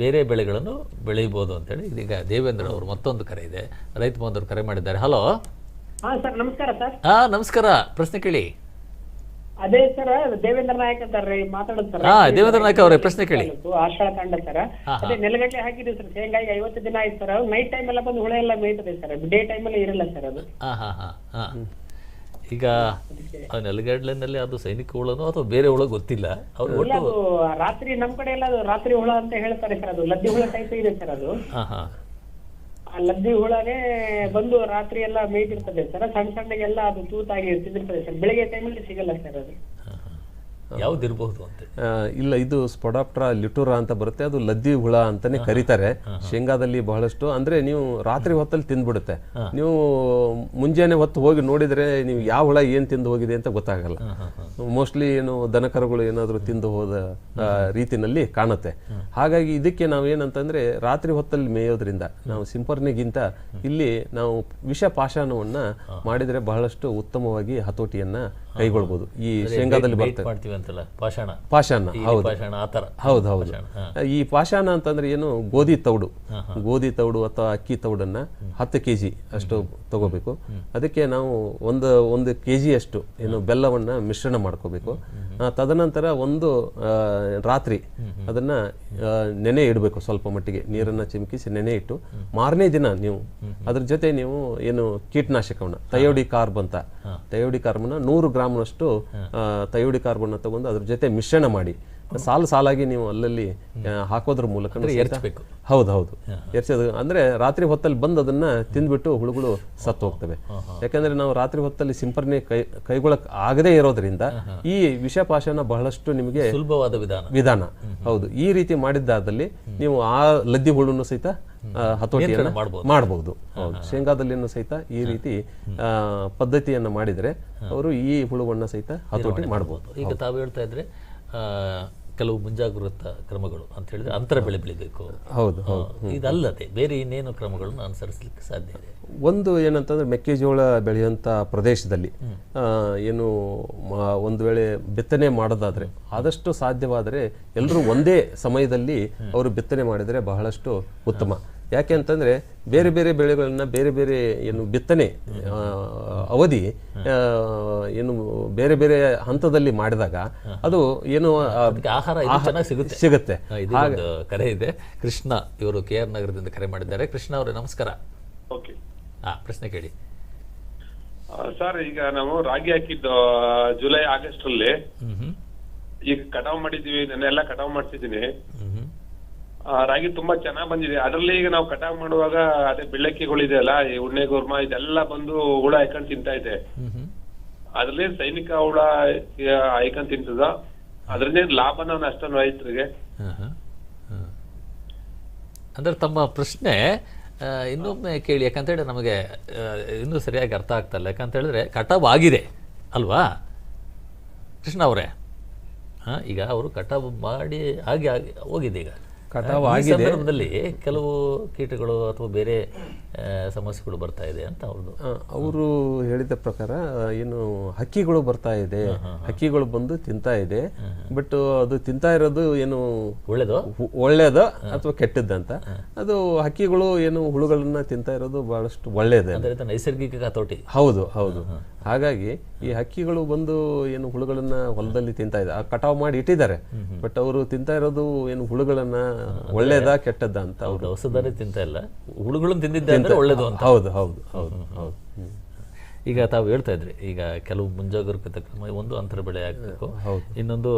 ಬೇರೆ ಬೆಳೆಗಳನ್ನು ಬೆಳೆಯಬಹುದು ಅಂತೇಳಿ ಇದೀಗ ದೇವೇಂದ್ರ ಅವರು ಮತ್ತೊಂದು ಕರೆ ಇದೆ. ರೈತ ಬಂದವರು ಕರೆ ಮಾಡಿದ್ದಾರೆ. ಹಲೋ? ಹಾ ಸರ್ ನಮಸ್ಕಾರ ಸರ್. ಹಾ ನಮಸ್ಕಾರ. ಪ್ರಶ್ನೆ ಕೇಳಿ. ಅದೇ ಸರ್ ದೇವೇಂದ್ರ ನಾಯಕ್ ಅಂತಾರೆ ಮಾತಾಡೋದು ಹಾ ದೇವೇಂದ್ರ ನಾಯಕ್ ಅವರೇ ಪ್ರಶ್ನೆ ಕೇಳಿ. ಆಶ್ರಯ ತಂಡ ಸರ್. ಅದೇ ನೆಲಗಡ್ಲೆ ಹಾಕಿದ್ವಿ ಸರ್. ಶೇಂಗಾಯಿ ಐವತ್ತು ದಿನ ಆಯ್ತು ಸರ್. ನೈಟ್ ಟೈಮ್ ಎಲ್ಲ ಬಂದು ಹುಳ ಎಲ್ಲ ಮೇಯ್ತದೆ ಸರ್. ಡೇ ಟೈಮ್ ಅಲ್ಲಿ ಇರಲ್ಲ ಸರ್ ಅದು. ಹಾ ಹಾ ಹಾ ಹಾ. ಈಗ ನೆಲಗಡಲಿನಲ್ಲಿ ಅದು ಸೈನಿಕ ಹುಳನೋ ಅಥವಾ ಬೇರೆ ಹುಳ ಗೊತ್ತಿಲ್ಲ? ಅವ್ರು ಒಟ್ಟು ರಾತ್ರಿ ನಮ್ ಕಡೆ ಎಲ್ಲ ಅದು ರಾತ್ರಿ ಹುಳ ಅಂತ ಹೇಳ್ತಾರೆ ಸರ್ ಅದು. ಲದ್ದಿ ಹುಳ ಟೈಪ್ ಇದೆ ಸರ್ ಅದು. ಹಾ ಹಾ. ಆ ಲದ್ದಿ ಹುಳನೇ ಬಂದು ರಾತ್ರಿ ಎಲ್ಲ ಮೇಯ್ತಿರ್ತದೆ ಸರ್. ಸಣ್ಣ ಸಣ್ಣಗೆಲ್ಲ ಅದು ತೂತಾಗಿ ತಿಂದಿರ್ತದೆ ಸರ್. ಬೆಳಿಗ್ಗೆ ಟೈಮಲ್ಲಿ ಸಿಗಲ್ಲ ಸರ್ ಅದು. ಯಾವ್ದಿರ್ಬಹುದು ಅಂತ. ಇಲ್ಲ ಇದು ಸ್ಪೊಡಾಪ್ಟ್ರಾ ಲಿಟುರಾ ಅಂತ ಬರುತ್ತೆ. ಅದು ಲದ್ದಿ ಹುಳ ಅಂತಾನೆ ಕರೀತಾರೆ. ಶೇಂಗಾದಲ್ಲಿ ಬಹಳಷ್ಟು. ಅಂದ್ರೆ ನೀವು ರಾತ್ರಿ ಹೊತ್ತಲ್ಲಿ ತಿಂದ್ಬಿಡುತ್ತೆ. ನೀವು ಮುಂಜಾನೆ ಹೊತ್ತು ಹೋಗಿ ನೋಡಿದ್ರೆ ನೀವು ಯಾವ ಹುಳ ಏನ್ ತಿಂದು ಹೋಗಿದೆ ಅಂತ ಗೊತ್ತಾಗಲ್ಲ. ಮೋಸ್ಟ್ಲಿ ಏನು ದನಕರುಗಳು ಏನಾದರೂ ತಿಂದು ಹೋದ ರೀತಿನಲ್ಲಿ ಕಾಣುತ್ತೆ. ಹಾಗಾಗಿ ಇದಕ್ಕೆ ನಾವು ಏನಂತಂದ್ರೆ ರಾತ್ರಿ ಹೊತ್ತಲ್ಲಿ ಮೇಯೋದ್ರಿಂದ ನಾವು ಸಿಂಪರ್ನಿಗಿಂತ ಇಲ್ಲಿ ನಾವು ವಿಷ ಪಾಷಾಣವನ್ನ ಮಾಡಿದ್ರೆ ಬಹಳಷ್ಟು ಉತ್ತಮವಾಗಿ ಹತೋಟಿಯನ್ನ ಕೈಗೊಳ್ಬಹುದು ಈ ಶೇಂಗಾದಲ್ಲಿ ಬರ್ತದೆ ಅಂತಲ್ಲ ಪಾಷಾಣ. ಪಾಷಾಣ ಹೌದು. ಪಾಷಾಣ ಆ ಥರ. ಹೌದು ಹೌದು. ಈ ಪಾಷಾಣ ಅಂತಂದ್ರೆ ಏನು ಗೋಧಿ ತೌಡು. ಗೋಧಿ ತೌಡು ಅಥವಾ ಅಕ್ಕಿ ತೌಡನ್ನ ಹತ್ತು ಕೆ ಜಿ ಅಷ್ಟು ತಗೋಬೇಕು. ಅದಕ್ಕೆ ನಾವು ಒಂದು ಒಂದು ಕೆ ಅಷ್ಟು ಏನು ಬೆಲ್ಲವನ್ನ ಮಿಶ್ರಣ ಮಾಡ್ಕೋಬೇಕು. ತದನಂತರ ಒಂದು ರಾತ್ರಿ ಅದನ್ನ ನೆನೆ ಇಡಬೇಕು ಸ್ವಲ್ಪ ಮಟ್ಟಿಗೆ. ನೀರನ್ನ ಚಿಮುಕಿಸಿ ನೆನೆ ಇಟ್ಟು ಮಾರನೇ ದಿನ ನೀವು ಅದ್ರ ಜೊತೆ ನೀವು ಏನು ಕೀಟನಾಶಕವನ್ನ ತಯೋಡಿ ಕಾರ್ಬ್ ಅಂತ. ತಯೋಡಿ ಕಾರ್ಬನ್ನ ನೂರು ಗ್ರಾಮ್ನಷ್ಟು ತಯೋಡಿ ಕಾರ್ಬನ್ನ ತಗೊಂಡು ಅದ್ರ ಜೊತೆ ಮಿಶ್ರಣ ಮಾಡಿ ಸಾಲು ಸಾಲಾಗಿ ನೀವು ಅಲ್ಲಲ್ಲಿ ಹಾಕೋದ್ರ ಮೂಲಕ ಎರಚಬೇಕು ಹೌದು ಹೌದು. ಎರ್ಚೋದು ಅಂದ್ರೆ ರಾತ್ರಿ ಹೊತ್ತಲ್ಲಿ ಬಂದು ಅದನ್ನ ತಿಂದ್ಬಿಟ್ಟು ಹುಳುಗಳು ಸತ್ತು ಹೋಗ್ತವೆ. ಯಾಕಂದ್ರೆ ನಾವು ರಾತ್ರಿ ಹೊತ್ತಲ್ಲಿ ಸಿಂಪರಣೆ ಕೈ ಆಗದೆ ಆಗದೇ ಇರೋದ್ರಿಂದ ಈ ವಿಷಪಾಶನ ಬಹಳಷ್ಟು ನಿಮಗೆ ಸುಲಭವಾದ ವಿಧಾನ. ವಿಧಾನ. ಹೌದು. ಈ ರೀತಿ ಮಾಡಿದ್ದಾದಲ್ಲಿ ನೀವು ಆ ಲದ್ದಿ ಹುಳುನು ಸಹಿತ ಹತೋಟಿಯನ್ನ. ಮಾಡಬಹುದು ಹೌದು. ಶೇಂಗಾದಲ್ಲಿನೂ ಸಹಿತ ಈ ರೀತಿ ಪದ್ಧತಿಯನ್ನು ಪದ್ಧತಿಯನ್ನ ಮಾಡಿದ್ರೆ ಅವರು ಈ ಹುಳುವನ್ನು ಸಹಿತ ಹತೋಟಿ ಮಾಡಬಹುದು ಈಗ ತಾವು ಹೇಳ್ತಾ ಇದ್ರೆ ಕೆಲವು ಮುಂಜಾಗ್ರತಾ ಕ್ರಮಗಳು ಅಂತ ಹೇಳಿದ್ರೆ ಅಂತರ ಬೆಳೆ ಬೆಳಿಬೇಕು. ಹೌದು ಇದಲ್ಲದೆ ಬೇರೆ ಇನ್ನೇನು ಕ್ರಮಗಳನ್ನು ಅನುಸರಿಸಲಿಕ್ಕೆ ಸಾಧ್ಯ ಇದೆ? ಒಂದು ಏನಂತಂದ್ರೆ ಮೆಕ್ಕೆಜೋಳ ಬೆಳೆಯುವಂಥ ಪ್ರದೇಶದಲ್ಲಿ ಏನು ಒಂದು ವೇಳೆ ಬಿತ್ತನೆ ಮಾಡೋದಾದ್ರೆ ಆದಷ್ಟು ಸಾಧ್ಯವಾದರೆ ಎಲ್ಲರೂ ಒಂದೇ ಸಮಯದಲ್ಲಿ ಅವರು ಬಿತ್ತನೆ ಮಾಡಿದರೆ ಬಹಳಷ್ಟು ಉತ್ತಮ. ಯಾಕೆ ಅಂತಂದರೆ ಬೇರೆ ಬೇರೆ ಬೆಳೆಗಳನ್ನು ಬೇರೆ ಬೇರೆ ಏನು ಬಿತ್ತನೆ ಆ, ಅವಧಿ ಆ, ಏನು ಬೇರೆ ಬೇರೆ ಹಂತದಲ್ಲಿ ಮಾಡಿದಾಗ ಅದು ಏನು ಆಹಾರ ಇದು ಚೆನ್ನಾಗಿ ಸಿಗುತ್ತೆ. ಸಿಗುತ್ತೆ. ಆ, ಇದು ಒಂದು ಕರೆ ಇದೆ. ಕೃಷ್ಣ ಇವರು ಕೆ ಆರ್ ನಗರದಿಂದ ಕರೆ ಮಾಡಿದ್ದಾರೆ. ಕೃಷ್ಣ ಅವರೇ ನಮಸ್ಕಾರ. ಓಕೆ. ಹಾ ಪ್ರಶ್ನೆ ಕೇಳಿ. ಸರ್ ಈಗ ನಾವು ರಾಗಿ ಹಾಕಿದ್ದು ಜುಲೈ ಆಗಸ್ಟ್ ಅಲ್ಲಿ ಈಗ ಕಟಾವ್ ಮಾಡಿದೀವಿ ನೆನ್ನೆಲ್ಲ ಕಟಾವ್ ಮಾಡ್ತಿದ್ದೀನಿ ಹ್ಮ್ ಹ್ಮ್. ಆ, ರಾಗಿ ತುಂಬಾ ಚೆನ್ನಾಗಿ ಬಂದಿದೆ. ಅದರಲ್ಲಿ ಈಗ ನಾವು ಕಟಾವ್ ಮಾಡುವಾಗ ಅದೇ ಬೆಳ್ಳಕ್ಕಿಗಳಿದೆಯಲ್ಲ ಈ ಉಣ್ಣೆ ಗೋರ್ಮ ಇದೆಲ್ಲ ಬಂದು ಹುಳ ಹಾಕೊಂಡ್ ತಿಂತಾ ಇದೆ. ಅದ್ರಲ್ಲಿ ಸೈನಿಕ ಹುಳ ಹಾಕೊಂಡ್ ತಿಂತದ. ಅದ್ರಿಂದ ಲಾಭನ ಅಷ್ಟೊಂದು ರೈತರಿಗೆ. ಅಂದ್ರೆ ತಮ್ಮ ಪ್ರಶ್ನೆ ಇನ್ನೊಮ್ಮೆ ಕೇಳಿ ಯಾಕಂತೇಳಿ ನಮಗೆ ಇನ್ನೂ ಸರಿಯಾಗಿ ಅರ್ಥ ಆಗ್ತಾ ಇಲ್ಲ. ಯಾಕಂತ ಹೇಳಿದ್ರೆ ಕಟಾವ್ ಆಗಿದೆ ಅಲ್ವಾ? ಕೃಷ್ಣ ಅವರೇ ಹಾಂ ಈಗ ಅವರು ಕಟಾವ್ ಮಾಡಿ ಆಗಿ ಆಗಿ ಹೋಗಿದೆ ಈಗ. ಈ ಆಗಿದೆ. ಸಂದರ್ಭದಲ್ಲಿ ಕೆಲವು ಕೀಟಗಳು ಅಥವಾ ಬೇರೆ ಸಮಸ್ಯೆಗಳು ಬರ್ತಾ ಇದೆ ಅಂತ ಅವ್ರದ್ದು. ಅವರು ಹೇಳಿದ ಪ್ರಕಾರ ಏನು ಹಕ್ಕಿಗಳು ಬರ್ತಾ ಇದೆ. ಹಕ್ಕಿಗಳು ಬಂದು ತಿಂತಾ ಇದೆ. ಬಟ್ ಅದು ತಿಂತಾ ಇರೋದು ಏನು ಒಳ್ಳೇದು? ಒಳ್ಳೇದ ಅಥವಾ ಕೆಟ್ಟದ್ದಂತ ಅದು ಹಕ್ಕಿಗಳು ಏನು ಹುಳುಗಳನ್ನ ತಿಂತಾ ಇರೋದು ಬಹಳಷ್ಟು ಒಳ್ಳೇದೇ ನೈಸರ್ಗಿಕ ಹತೋಟಿ. ಹೌದು ಹೌದು. ಹಾಗಾಗಿ ಈ ಹಕ್ಕಿಗಳು ಬಂದು ಏನು ಹುಳುಗಳನ್ನ ಹೊಲದಲ್ಲಿ ತಿಂತಾ ಇದೆ ಆ ಕಟಾವ್ ಮಾಡಿ ಇಟ್ಟಿದ್ದಾರೆ. ಬಟ್ ಅವರು ತಿಂತಾ ಇರೋದು ಏನು ಹುಳುಗಳನ್ನ ಒಳ್ಳೇದಾ ಕೆಟ್ಟದ್ದ ಅಂತ ಅವರು ಅವ್ರು ತಿಂತಾ ಇಲ್ಲ. ಹುಳುಗಳನ್ನು ತಿಂದಿದ್ದೆ ಅಂದ್ರೆ ಒಳ್ಳೇದು ಅಂತ. ಹೌದು ಹೌದು ಹೌದು ಹೌದು. ಈಗ ತಾವು ಹೇಳ್ತಾ ಇದ್ರಿ ಈಗ ಕೆಲವು ಮುಂಜಾಗ್ರತೆ ಕ್ರಮ ಒಂದು ಅಂತರ ಬೆಳೆ ಆಗಬೇಕು ಇನ್ನೊಂದು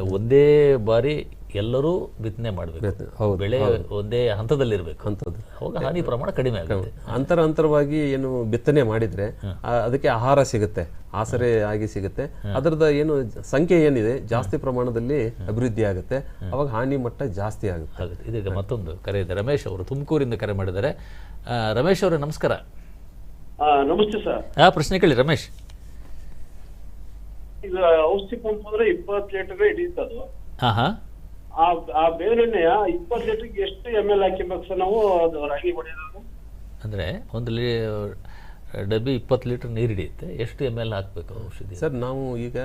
ಒಂದೇ ಬಾರಿ ಎಲ್ಲರೂ ಬಿತ್ತನೆ ಮಾಡಬೇಕು. ಬೆಳೆ ಒಂದೇ ಹಂತದಲ್ಲಿರ್ಬೇಕು. ಅವಾಗ ಹಾನಿ ಪ್ರಮಾಣ ಕಡಿಮೆ ಆಗುತ್ತೆ. ಅಂತರ ಅಂತರವಾಗಿ ಏನು ಬಿತ್ತನೆ ಮಾಡಿದ್ರೆ ಅದಕ್ಕೆ ಆಹಾರ ಸಿಗುತ್ತೆ ಆಸರೆ ಆಗಿ ಸಿಗುತ್ತೆ. ಅದರದ ಏನು ಸಂಖ್ಯೆ ಏನಿದೆ ಜಾಸ್ತಿ ಪ್ರಮಾಣದಲ್ಲಿ ಅಭಿವೃದ್ಧಿ ಆಗುತ್ತೆ. ಅವಾಗ ಹಾನಿ ಮಟ್ಟ ಜಾಸ್ತಿ ಆಗುತ್ತೆ. ಇದೀಗ ಮತ್ತೊಂದು ಕರೆ ಇದೆ. ರಮೇಶ್ ಅವರು ತುಮಕೂರಿಂದ ಕರೆ ಮಾಡಿದ್ದಾರೆ. ಆ, ರಮೇಶ್ ಅವರೇ ನಮಸ್ಕಾರ. ನಮಸ್ತೆ ಸರ್. ಆ ಪ್ರಶ್ನೆ ಕೇಳಿ ರಮೇಶ್. ಈಗ ಔಷಧಿ ಪಂಪ್ ಅಂದ್ರೆ ಇಪ್ಪತ್ತು ಲೀಟರ್ ಹಿಡಿತದು ಹಾ ಹಾ ಆ ಆ ಬೇರೆಣ್ಣೆಯ ಇಪ್ಪತ್ತು ಲೀಟರ್ಗೆ ಎಷ್ಟು ಎಂ ಎಲ್ ಹಾಕಿಬೇಕು ಸರ್ ನಾವು? ಅದು ರಾಗಿ ಹೊಡೆಯೋದು ಅಂದ್ರೆ ಒಂದು ಲೀ ಡಬ್ಬಿ ಇಪ್ಪತ್ತು ಲೀಟರ್ ನೀರು ಹಿಡಿಯುತ್ತೆ. ಎಷ್ಟು ಎಂ ಎಲ್ ಹಾಕಬೇಕು ಔಷಧಿ? ಸರ್ ನಾವು ಈಗ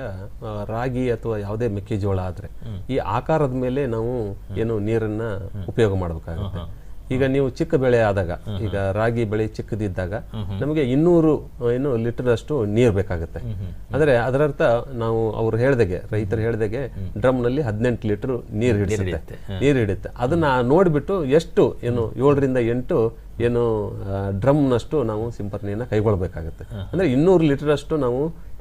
ಆ, ರಾಗಿ ಅಥವಾ ಯಾವುದೇ ಮೆಕ್ಕೆಜೋಳ ಆದರೆ ಈ ಆಕಾರದ ಮೇಲೆ ನಾವು ಏನು ನೀರನ್ನ ಉಪಯೋಗ ಮಾಡಬೇಕಾಗುತ್ತೆ. ಈಗ ನೀವು ಚಿಕ್ಕ ಬೆಳೆ ಆದಾಗ ಈಗ ರಾಗಿ ಬೆಳೆ ಚಿಕ್ಕದಿದ್ದಾಗ ನಮಗೆ ಇನ್ನೂರು ಏನು ಲೀಟರ್ ಅಷ್ಟು ನೀರು ಬೇಕಾಗುತ್ತೆ. ಆದರೆ ಅದರರ್ಥ ನಾವು ಅವ್ರು ಹೇಳ್ದಾಗೆ ರೈತರು ಹೇಳ್ದಾಗೆ ಡ್ರಮ್ನಲ್ಲಿ ಹದಿನೆಂಟು ಲೀಟರ್ ನೀರು ಹಿಡಿಸುತ್ತೆ ನೀರು ಹಿಡಿಯುತ್ತೆ. ಅದನ್ನ ನೋಡ್ಬಿಟ್ಟು ಎಷ್ಟು ಏನು ಏಳರಿಂದ ಎಂಟು ಏನು ಡ್ರಮ್ನಷ್ಟು ನಾವು ಸಿಂಪರಣೆಯನ್ನು ಕೈಗೊಳ್ಳಬೇಕಾಗುತ್ತೆ ಅಂದ್ರೆ ಇನ್ನೂರು ಲೀಟರ್ ಅಷ್ಟು ನಾವು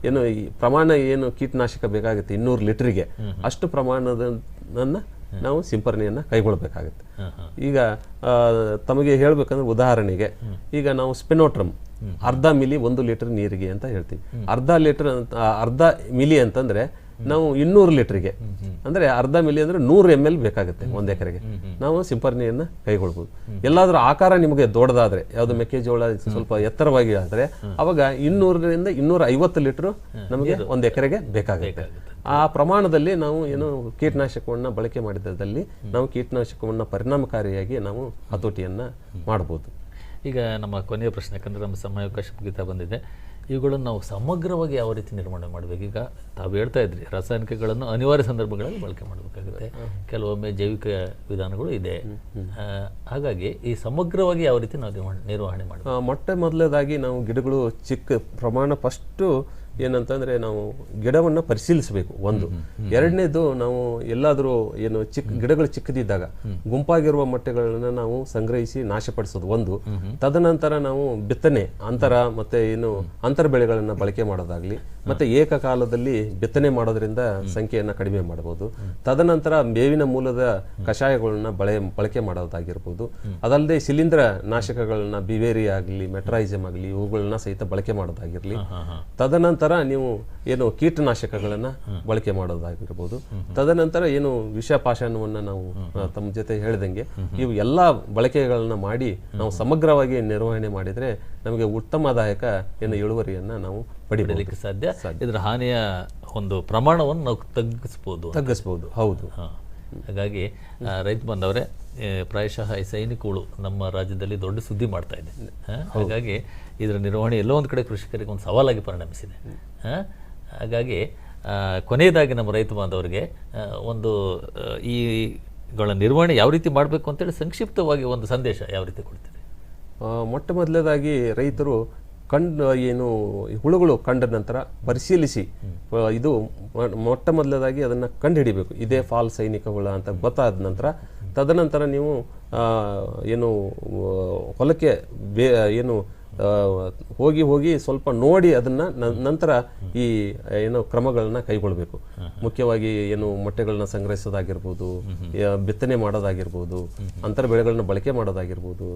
ಏನು ಈ ಪ್ರಮಾಣ ಏನು ಕೀಟನಾಶಕ ಬೇಕಾಗುತ್ತೆ ಇನ್ನೂರು ಲೀಟರ್ಗೆ ಅಷ್ಟು ಪ್ರಮಾಣದ ನಾವು ಸಿಂಪರಣೆಯನ್ನು ಕೈಗೊಳ್ಬೇಕಾಗುತ್ತೆ ಈಗ ತಮಗೆ ಹೇಳಬೇಕಂದ್ರೆ ಉದಾಹರಣೆಗೆ ಈಗ ನಾವು ಸ್ಪಿನೋಟ್ರಮ್ ಅರ್ಧ ಮಿಲಿ ಒಂದು ಲೀಟರ್ ನೀರಿಗೆ ಅಂತ ಹೇಳ್ತೀವಿ. ಅರ್ಧ ಲೀಟರ್ ಅಂತ ಅರ್ಧ ಮಿಲಿ ಅಂತಂದ್ರೆ ನಾವು ಇನ್ನೂರು ಲೀಟ್ರಿಗೆ. ಅಂದ್ರೆ ಅರ್ಧ ಮಿಲಿ ಅಂದ್ರೆ ನೂರು ಎಂ ಎಲ್ ಬೇಕಾಗುತ್ತೆ ಒಂದು ಎಕರೆಗೆ. ನಾವು ಸಿಂಪರಣೆಯನ್ನು ಕೈಗೊಳ್ಬೋದು. ಎಲ್ಲಾದರೂ ಆಕಾರ ನಿಮಗೆ ದೊಡ್ಡದಾದ್ರೆ ಯಾವುದು ಮೆಕ್ಕೆಜೋಳ ಸ್ವಲ್ಪ ಎತ್ತರವಾಗಿ ಆದ್ರೆ ಅವಾಗ ಇನ್ನೂರರಿಂದ ಇನ್ನೂರ ಐವತ್ತು ಲೀಟರ್ ನಮಗೆ ಒಂದು ಎಕರೆಗೆ ಬೇಕಾಗುತ್ತೆ. ಆ ಪ್ರಮಾಣದಲ್ಲಿ ನಾವು ಏನು ಕೀಟನಾಶಕವನ್ನು ಬಳಕೆ ಮಾಡಿದಲ್ಲಿ ನಾವು ಕೀಟನಾಶಕವನ್ನು ಪರಿಣಾಮಕಾರಿಯಾಗಿ ನಾವು ಹತೋಟಿಯನ್ನ ಮಾಡಬಹುದು ಈಗ ನಮ್ಮ ಕೊನೆಯ ಪ್ರಶ್ನೆ ಯಾಕಂದ್ರೆ ನಮ್ಮ ಸಮಯಾವಕಾಶ ಮುಗಿತಾ ಬಂದಿದೆ. ಇವುಗಳನ್ನು ನಾವು ಸಮಗ್ರವಾಗಿ ಯಾವ ರೀತಿ ನಿರ್ಮಾಣ ಮಾಡಬೇಕು? ಈಗ ತಾವು ಹೇಳ್ತಾ ಇದ್ರಿ ರಾಸಾಯನಿಕಗಳನ್ನು ಅನಿವಾರ್ಯ ಸಂದರ್ಭಗಳಲ್ಲಿ ಬಳಕೆ ಮಾಡಬೇಕಾಗುತ್ತೆ. ಕೆಲವೊಮ್ಮೆ ಜೈವಿಕ ವಿಧಾನಗಳು ಇದೆ. ಹಾಗಾಗಿ ಈ ಸಮಗ್ರವಾಗಿ ಯಾವ ರೀತಿ ನಾವು ನಿರ್ವಹಣೆ ಮಾಡಬೇಕು? ಮೊಟ್ಟ ಮೊದಲದಾಗಿ ನಾವು ಗಿಡಗಳು ಚಿಕ್ಕ ಪ್ರಮಾಣ ಫಸ್ಟು ಏನಂತಂದ್ರೆ ನಾವು ಗಿಡವನ್ನು ಪರಿಶೀಲಿಸಬೇಕು ಒಂದು. ಎರಡನೇದು ನಾವು ಎಲ್ಲಾದರೂ ಏನು ಚಿಕ್ಕ ಗಿಡಗಳು ಚಿಕ್ಕದಿದ್ದಾಗ ಗುಂಪಾಗಿರುವ ಮೊಟ್ಟೆಗಳನ್ನ ನಾವು ಸಂಗ್ರಹಿಸಿ ನಾಶಪಡಿಸೋದು ಒಂದು. ತದನಂತರ ನಾವು ಬಿತ್ತನೆ ಅಂತರ ಮತ್ತೆ ಏನು ಅಂತರ ಬೆಳೆಗಳನ್ನ ಬಳಕೆ ಮಾಡೋದಾಗ್ಲಿ ಮತ್ತೆ ಏಕಕಾಲದಲ್ಲಿ ಬಿತ್ತನೆ ಮಾಡೋದ್ರಿಂದ ಸಂಖ್ಯೆಯನ್ನು ಕಡಿಮೆ ಮಾಡಬಹುದು ತದನಂತರ ಮೇವಿನ ಮೂಲದ ಕಷಾಯಗಳನ್ನ ಬಳೆ ಬಳಕೆ ಮಾಡೋದಾಗಿರ್ಬೋದು. ಅದಲ್ಲದೆ ಶಿಲೀಂಧ್ರ ನಾಶಕಗಳನ್ನ ಬಿವೇರಿ ಆಗಲಿ ಮೆಟ್ರೈಸಮ್ ಆಗಲಿ ಇವುಗಳನ್ನ ಸಹಿತ ಬಳಕೆ ಮಾಡೋದಾಗಿರ್ಲಿ. ತದನಂತರ ನೀವು ಏನು ಕೀಟನಾಶಕಗಳನ್ನ ಬಳಕೆ ಮಾಡೋದಾಗಿರ್ಬೋದು. ತದನಂತರ ಏನು ವಿಷ ಪಾಷಾಣವನ್ನು ನಾವು ತಮ್ಮ ಜೊತೆ ಹೇಳಿದಂಗೆ ಇವು ಎಲ್ಲಾ ಬಳಕೆಗಳನ್ನ ಮಾಡಿ ನಾವು ಸಮಗ್ರವಾಗಿ ನಿರ್ವಹಣೆ ಮಾಡಿದ್ರೆ ನಮಗೆ ಉತ್ತಮದಾಯಕ ಏನು ಇಳುವರಿಯನ್ನ ನಾವು ಪಡೆಯಲಿಕ್ಕೆ ಸಾಧ್ಯ. ಇದರ ಹಾನಿಯ ಒಂದು ಪ್ರಮಾಣವನ್ನು ನಾವು ತಗ್ಗಿಸ್ಬೋದು ತಗ್ಗಿಸ್ಬೋದು. ಹೌದು. ಹಾಗಾಗಿ ರೈತ ಬಂದವರೇ ಪ್ರಾಯಶಃ ಈ ಸೈನಿಕಗಳು ನಮ್ಮ ರಾಜ್ಯದಲ್ಲಿ ದೊಡ್ಡ ಸುದ್ದಿ ಮಾಡ್ತಾ ಇದೆ. ಹಾಗಾಗಿ ಇದರ ನಿರ್ವಹಣೆ ಎಲ್ಲೋ ಒಂದು ಕಡೆ ಕೃಷಿಕರಿಗೆ ಒಂದು ಸವಾಲಾಗಿ ಪರಿಣಮಿಸಿದೆ. ಹಾಗಾಗಿ ಕೊನೆಯದಾಗಿ ನಮ್ಮ ರೈತ ಬಾಂಧವರಿಗೆ ಒಂದು ಈಗಳ ನಿರ್ವಹಣೆ ಯಾವ ರೀತಿ ಮಾಡಬೇಕು ಅಂತೇಳಿ ಸಂಕ್ಷಿಪ್ತವಾಗಿ ಒಂದು ಸಂದೇಶ ಯಾವ ರೀತಿ ಕೊಡ್ತೀರಿ? ಮೊಟ್ಟ ಮೊದಲನೇದಾಗಿ ರೈತರು ಕಂಡು ಏನು ಹುಳುಗಳು ಕಂಡ ನಂತರ ಪರಿಶೀಲಿಸಿ ಇದು ಮೊ- ಮೊಟ್ಟ ಮೊದಲದಾಗಿ ಅದನ್ನು ಕಂಡುಹಿಡಿಬೇಕು. ಇದೇ ಫಾಲ್ ಸೈನಿಕ ಹುಳ ಅಂತ ಗೊತ್ತಾದ ನಂತರ ತದನಂತರ ನೀವು ಏನು ಹೊಲಕ್ಕೆ ಬೇ ಏನು ಹೋಗಿ ಹೋಗಿ ಸ್ವಲ್ಪ ನೋಡಿ ಅದನ್ನ ನಂತರ ಈ ಏನು ಕ್ರಮಗಳನ್ನ ಕೈಗೊಳ್ಳಬೇಕು ಮುಖ್ಯವಾಗಿ ಏನು ಮೊಟ್ಟೆಗಳನ್ನ ಸಂಗ್ರಹಿಸೋದಾಗಿರ್ಬೋದು ಬಿತ್ತನೆ ಮಾಡೋದಾಗಿರ್ಬೋದು ಅಂತರ ಬೆಳೆಗಳನ್ನ ಬಳಕೆ ಮಾಡೋದಾಗಿರ್ಬೋದು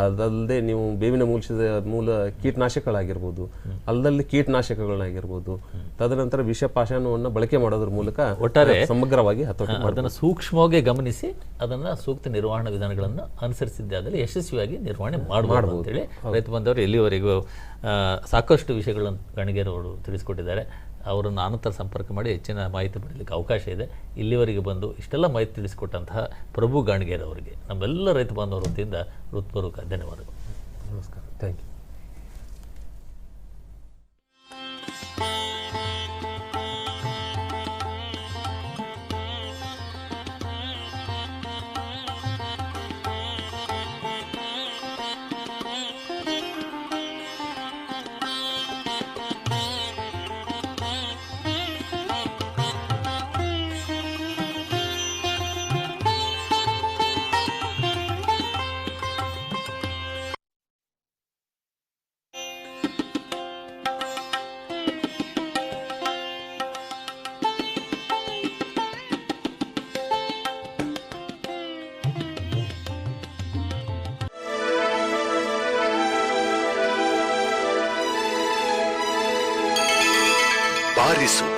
ಅದಲ್ಲದೆ ನೀವು ಬೇವಿನ ಮೂಲಿಸಿದ ಮೂಲ ಕೀಟನಾಶಕಗಳಾಗಿರ್ಬೋದು ಅಲ್ಲದಲ್ಲಿ ಕೀಟನಾಶಕಗಳನ್ನಾಗಿರ್ಬೋದು ತದನಂತರ ವಿಷ ಪಾಷಾಣವನ್ನು ಬಳಕೆ ಮಾಡೋದ್ರ ಮೂಲಕ ಒಟ್ಟಾರೆ ಸಮಗ್ರವಾಗಿ ಅದನ್ನು ಸೂಕ್ಷ್ಮವಾಗಿ ಗಮನಿಸಿ ಅದನ್ನ ಸೂಕ್ತ ನಿರ್ವಹಣಾ ವಿಧಾನಗಳನ್ನು ಅನುಸರಿಸಿದ್ದಾದಲ್ಲಿ ಯಶಸ್ವಿಯಾಗಿ ನಿರ್ವಹಣೆ ಮಾಡಬಹುದು ಅಂತೇಳಿ ರೈತ ಬಂದವರು ಇಲ್ಲಿವರೆಗೂ ಸಾಕಷ್ಟು ವಿಷಯಗಳನ್ನು ಗಣಿಗೇರವರು ತಿಳಿಸ್ಕೊಟ್ಟಿದ್ದಾರೆ. ಅವರನ್ನು ಆನಂತರ ಸಂಪರ್ಕ ಮಾಡಿ ಹೆಚ್ಚಿನ ಮಾಹಿತಿ ಪಡೆಯಲಿಕ್ಕೆ ಅವಕಾಶ ಇದೆ. ಇಲ್ಲಿವರೆಗೆ ಬಂದು ಇಷ್ಟೆಲ್ಲ ಮಾಹಿತಿ ತಿಳಿಸಿಕೊಟ್ಟಂತಹ ಪ್ರಭು ಗಾಣಿಗೇರವರಿಗೆ, ನಮ್ಮೆಲ್ಲ ರೈತ ಬಾಂಧವರ ವತಿಯಿಂದ ಹೃತ್ಪೂರ್ವಕ ಧನ್ಯವಾದಗಳು. ನಮಸ್ಕಾರ. Thank you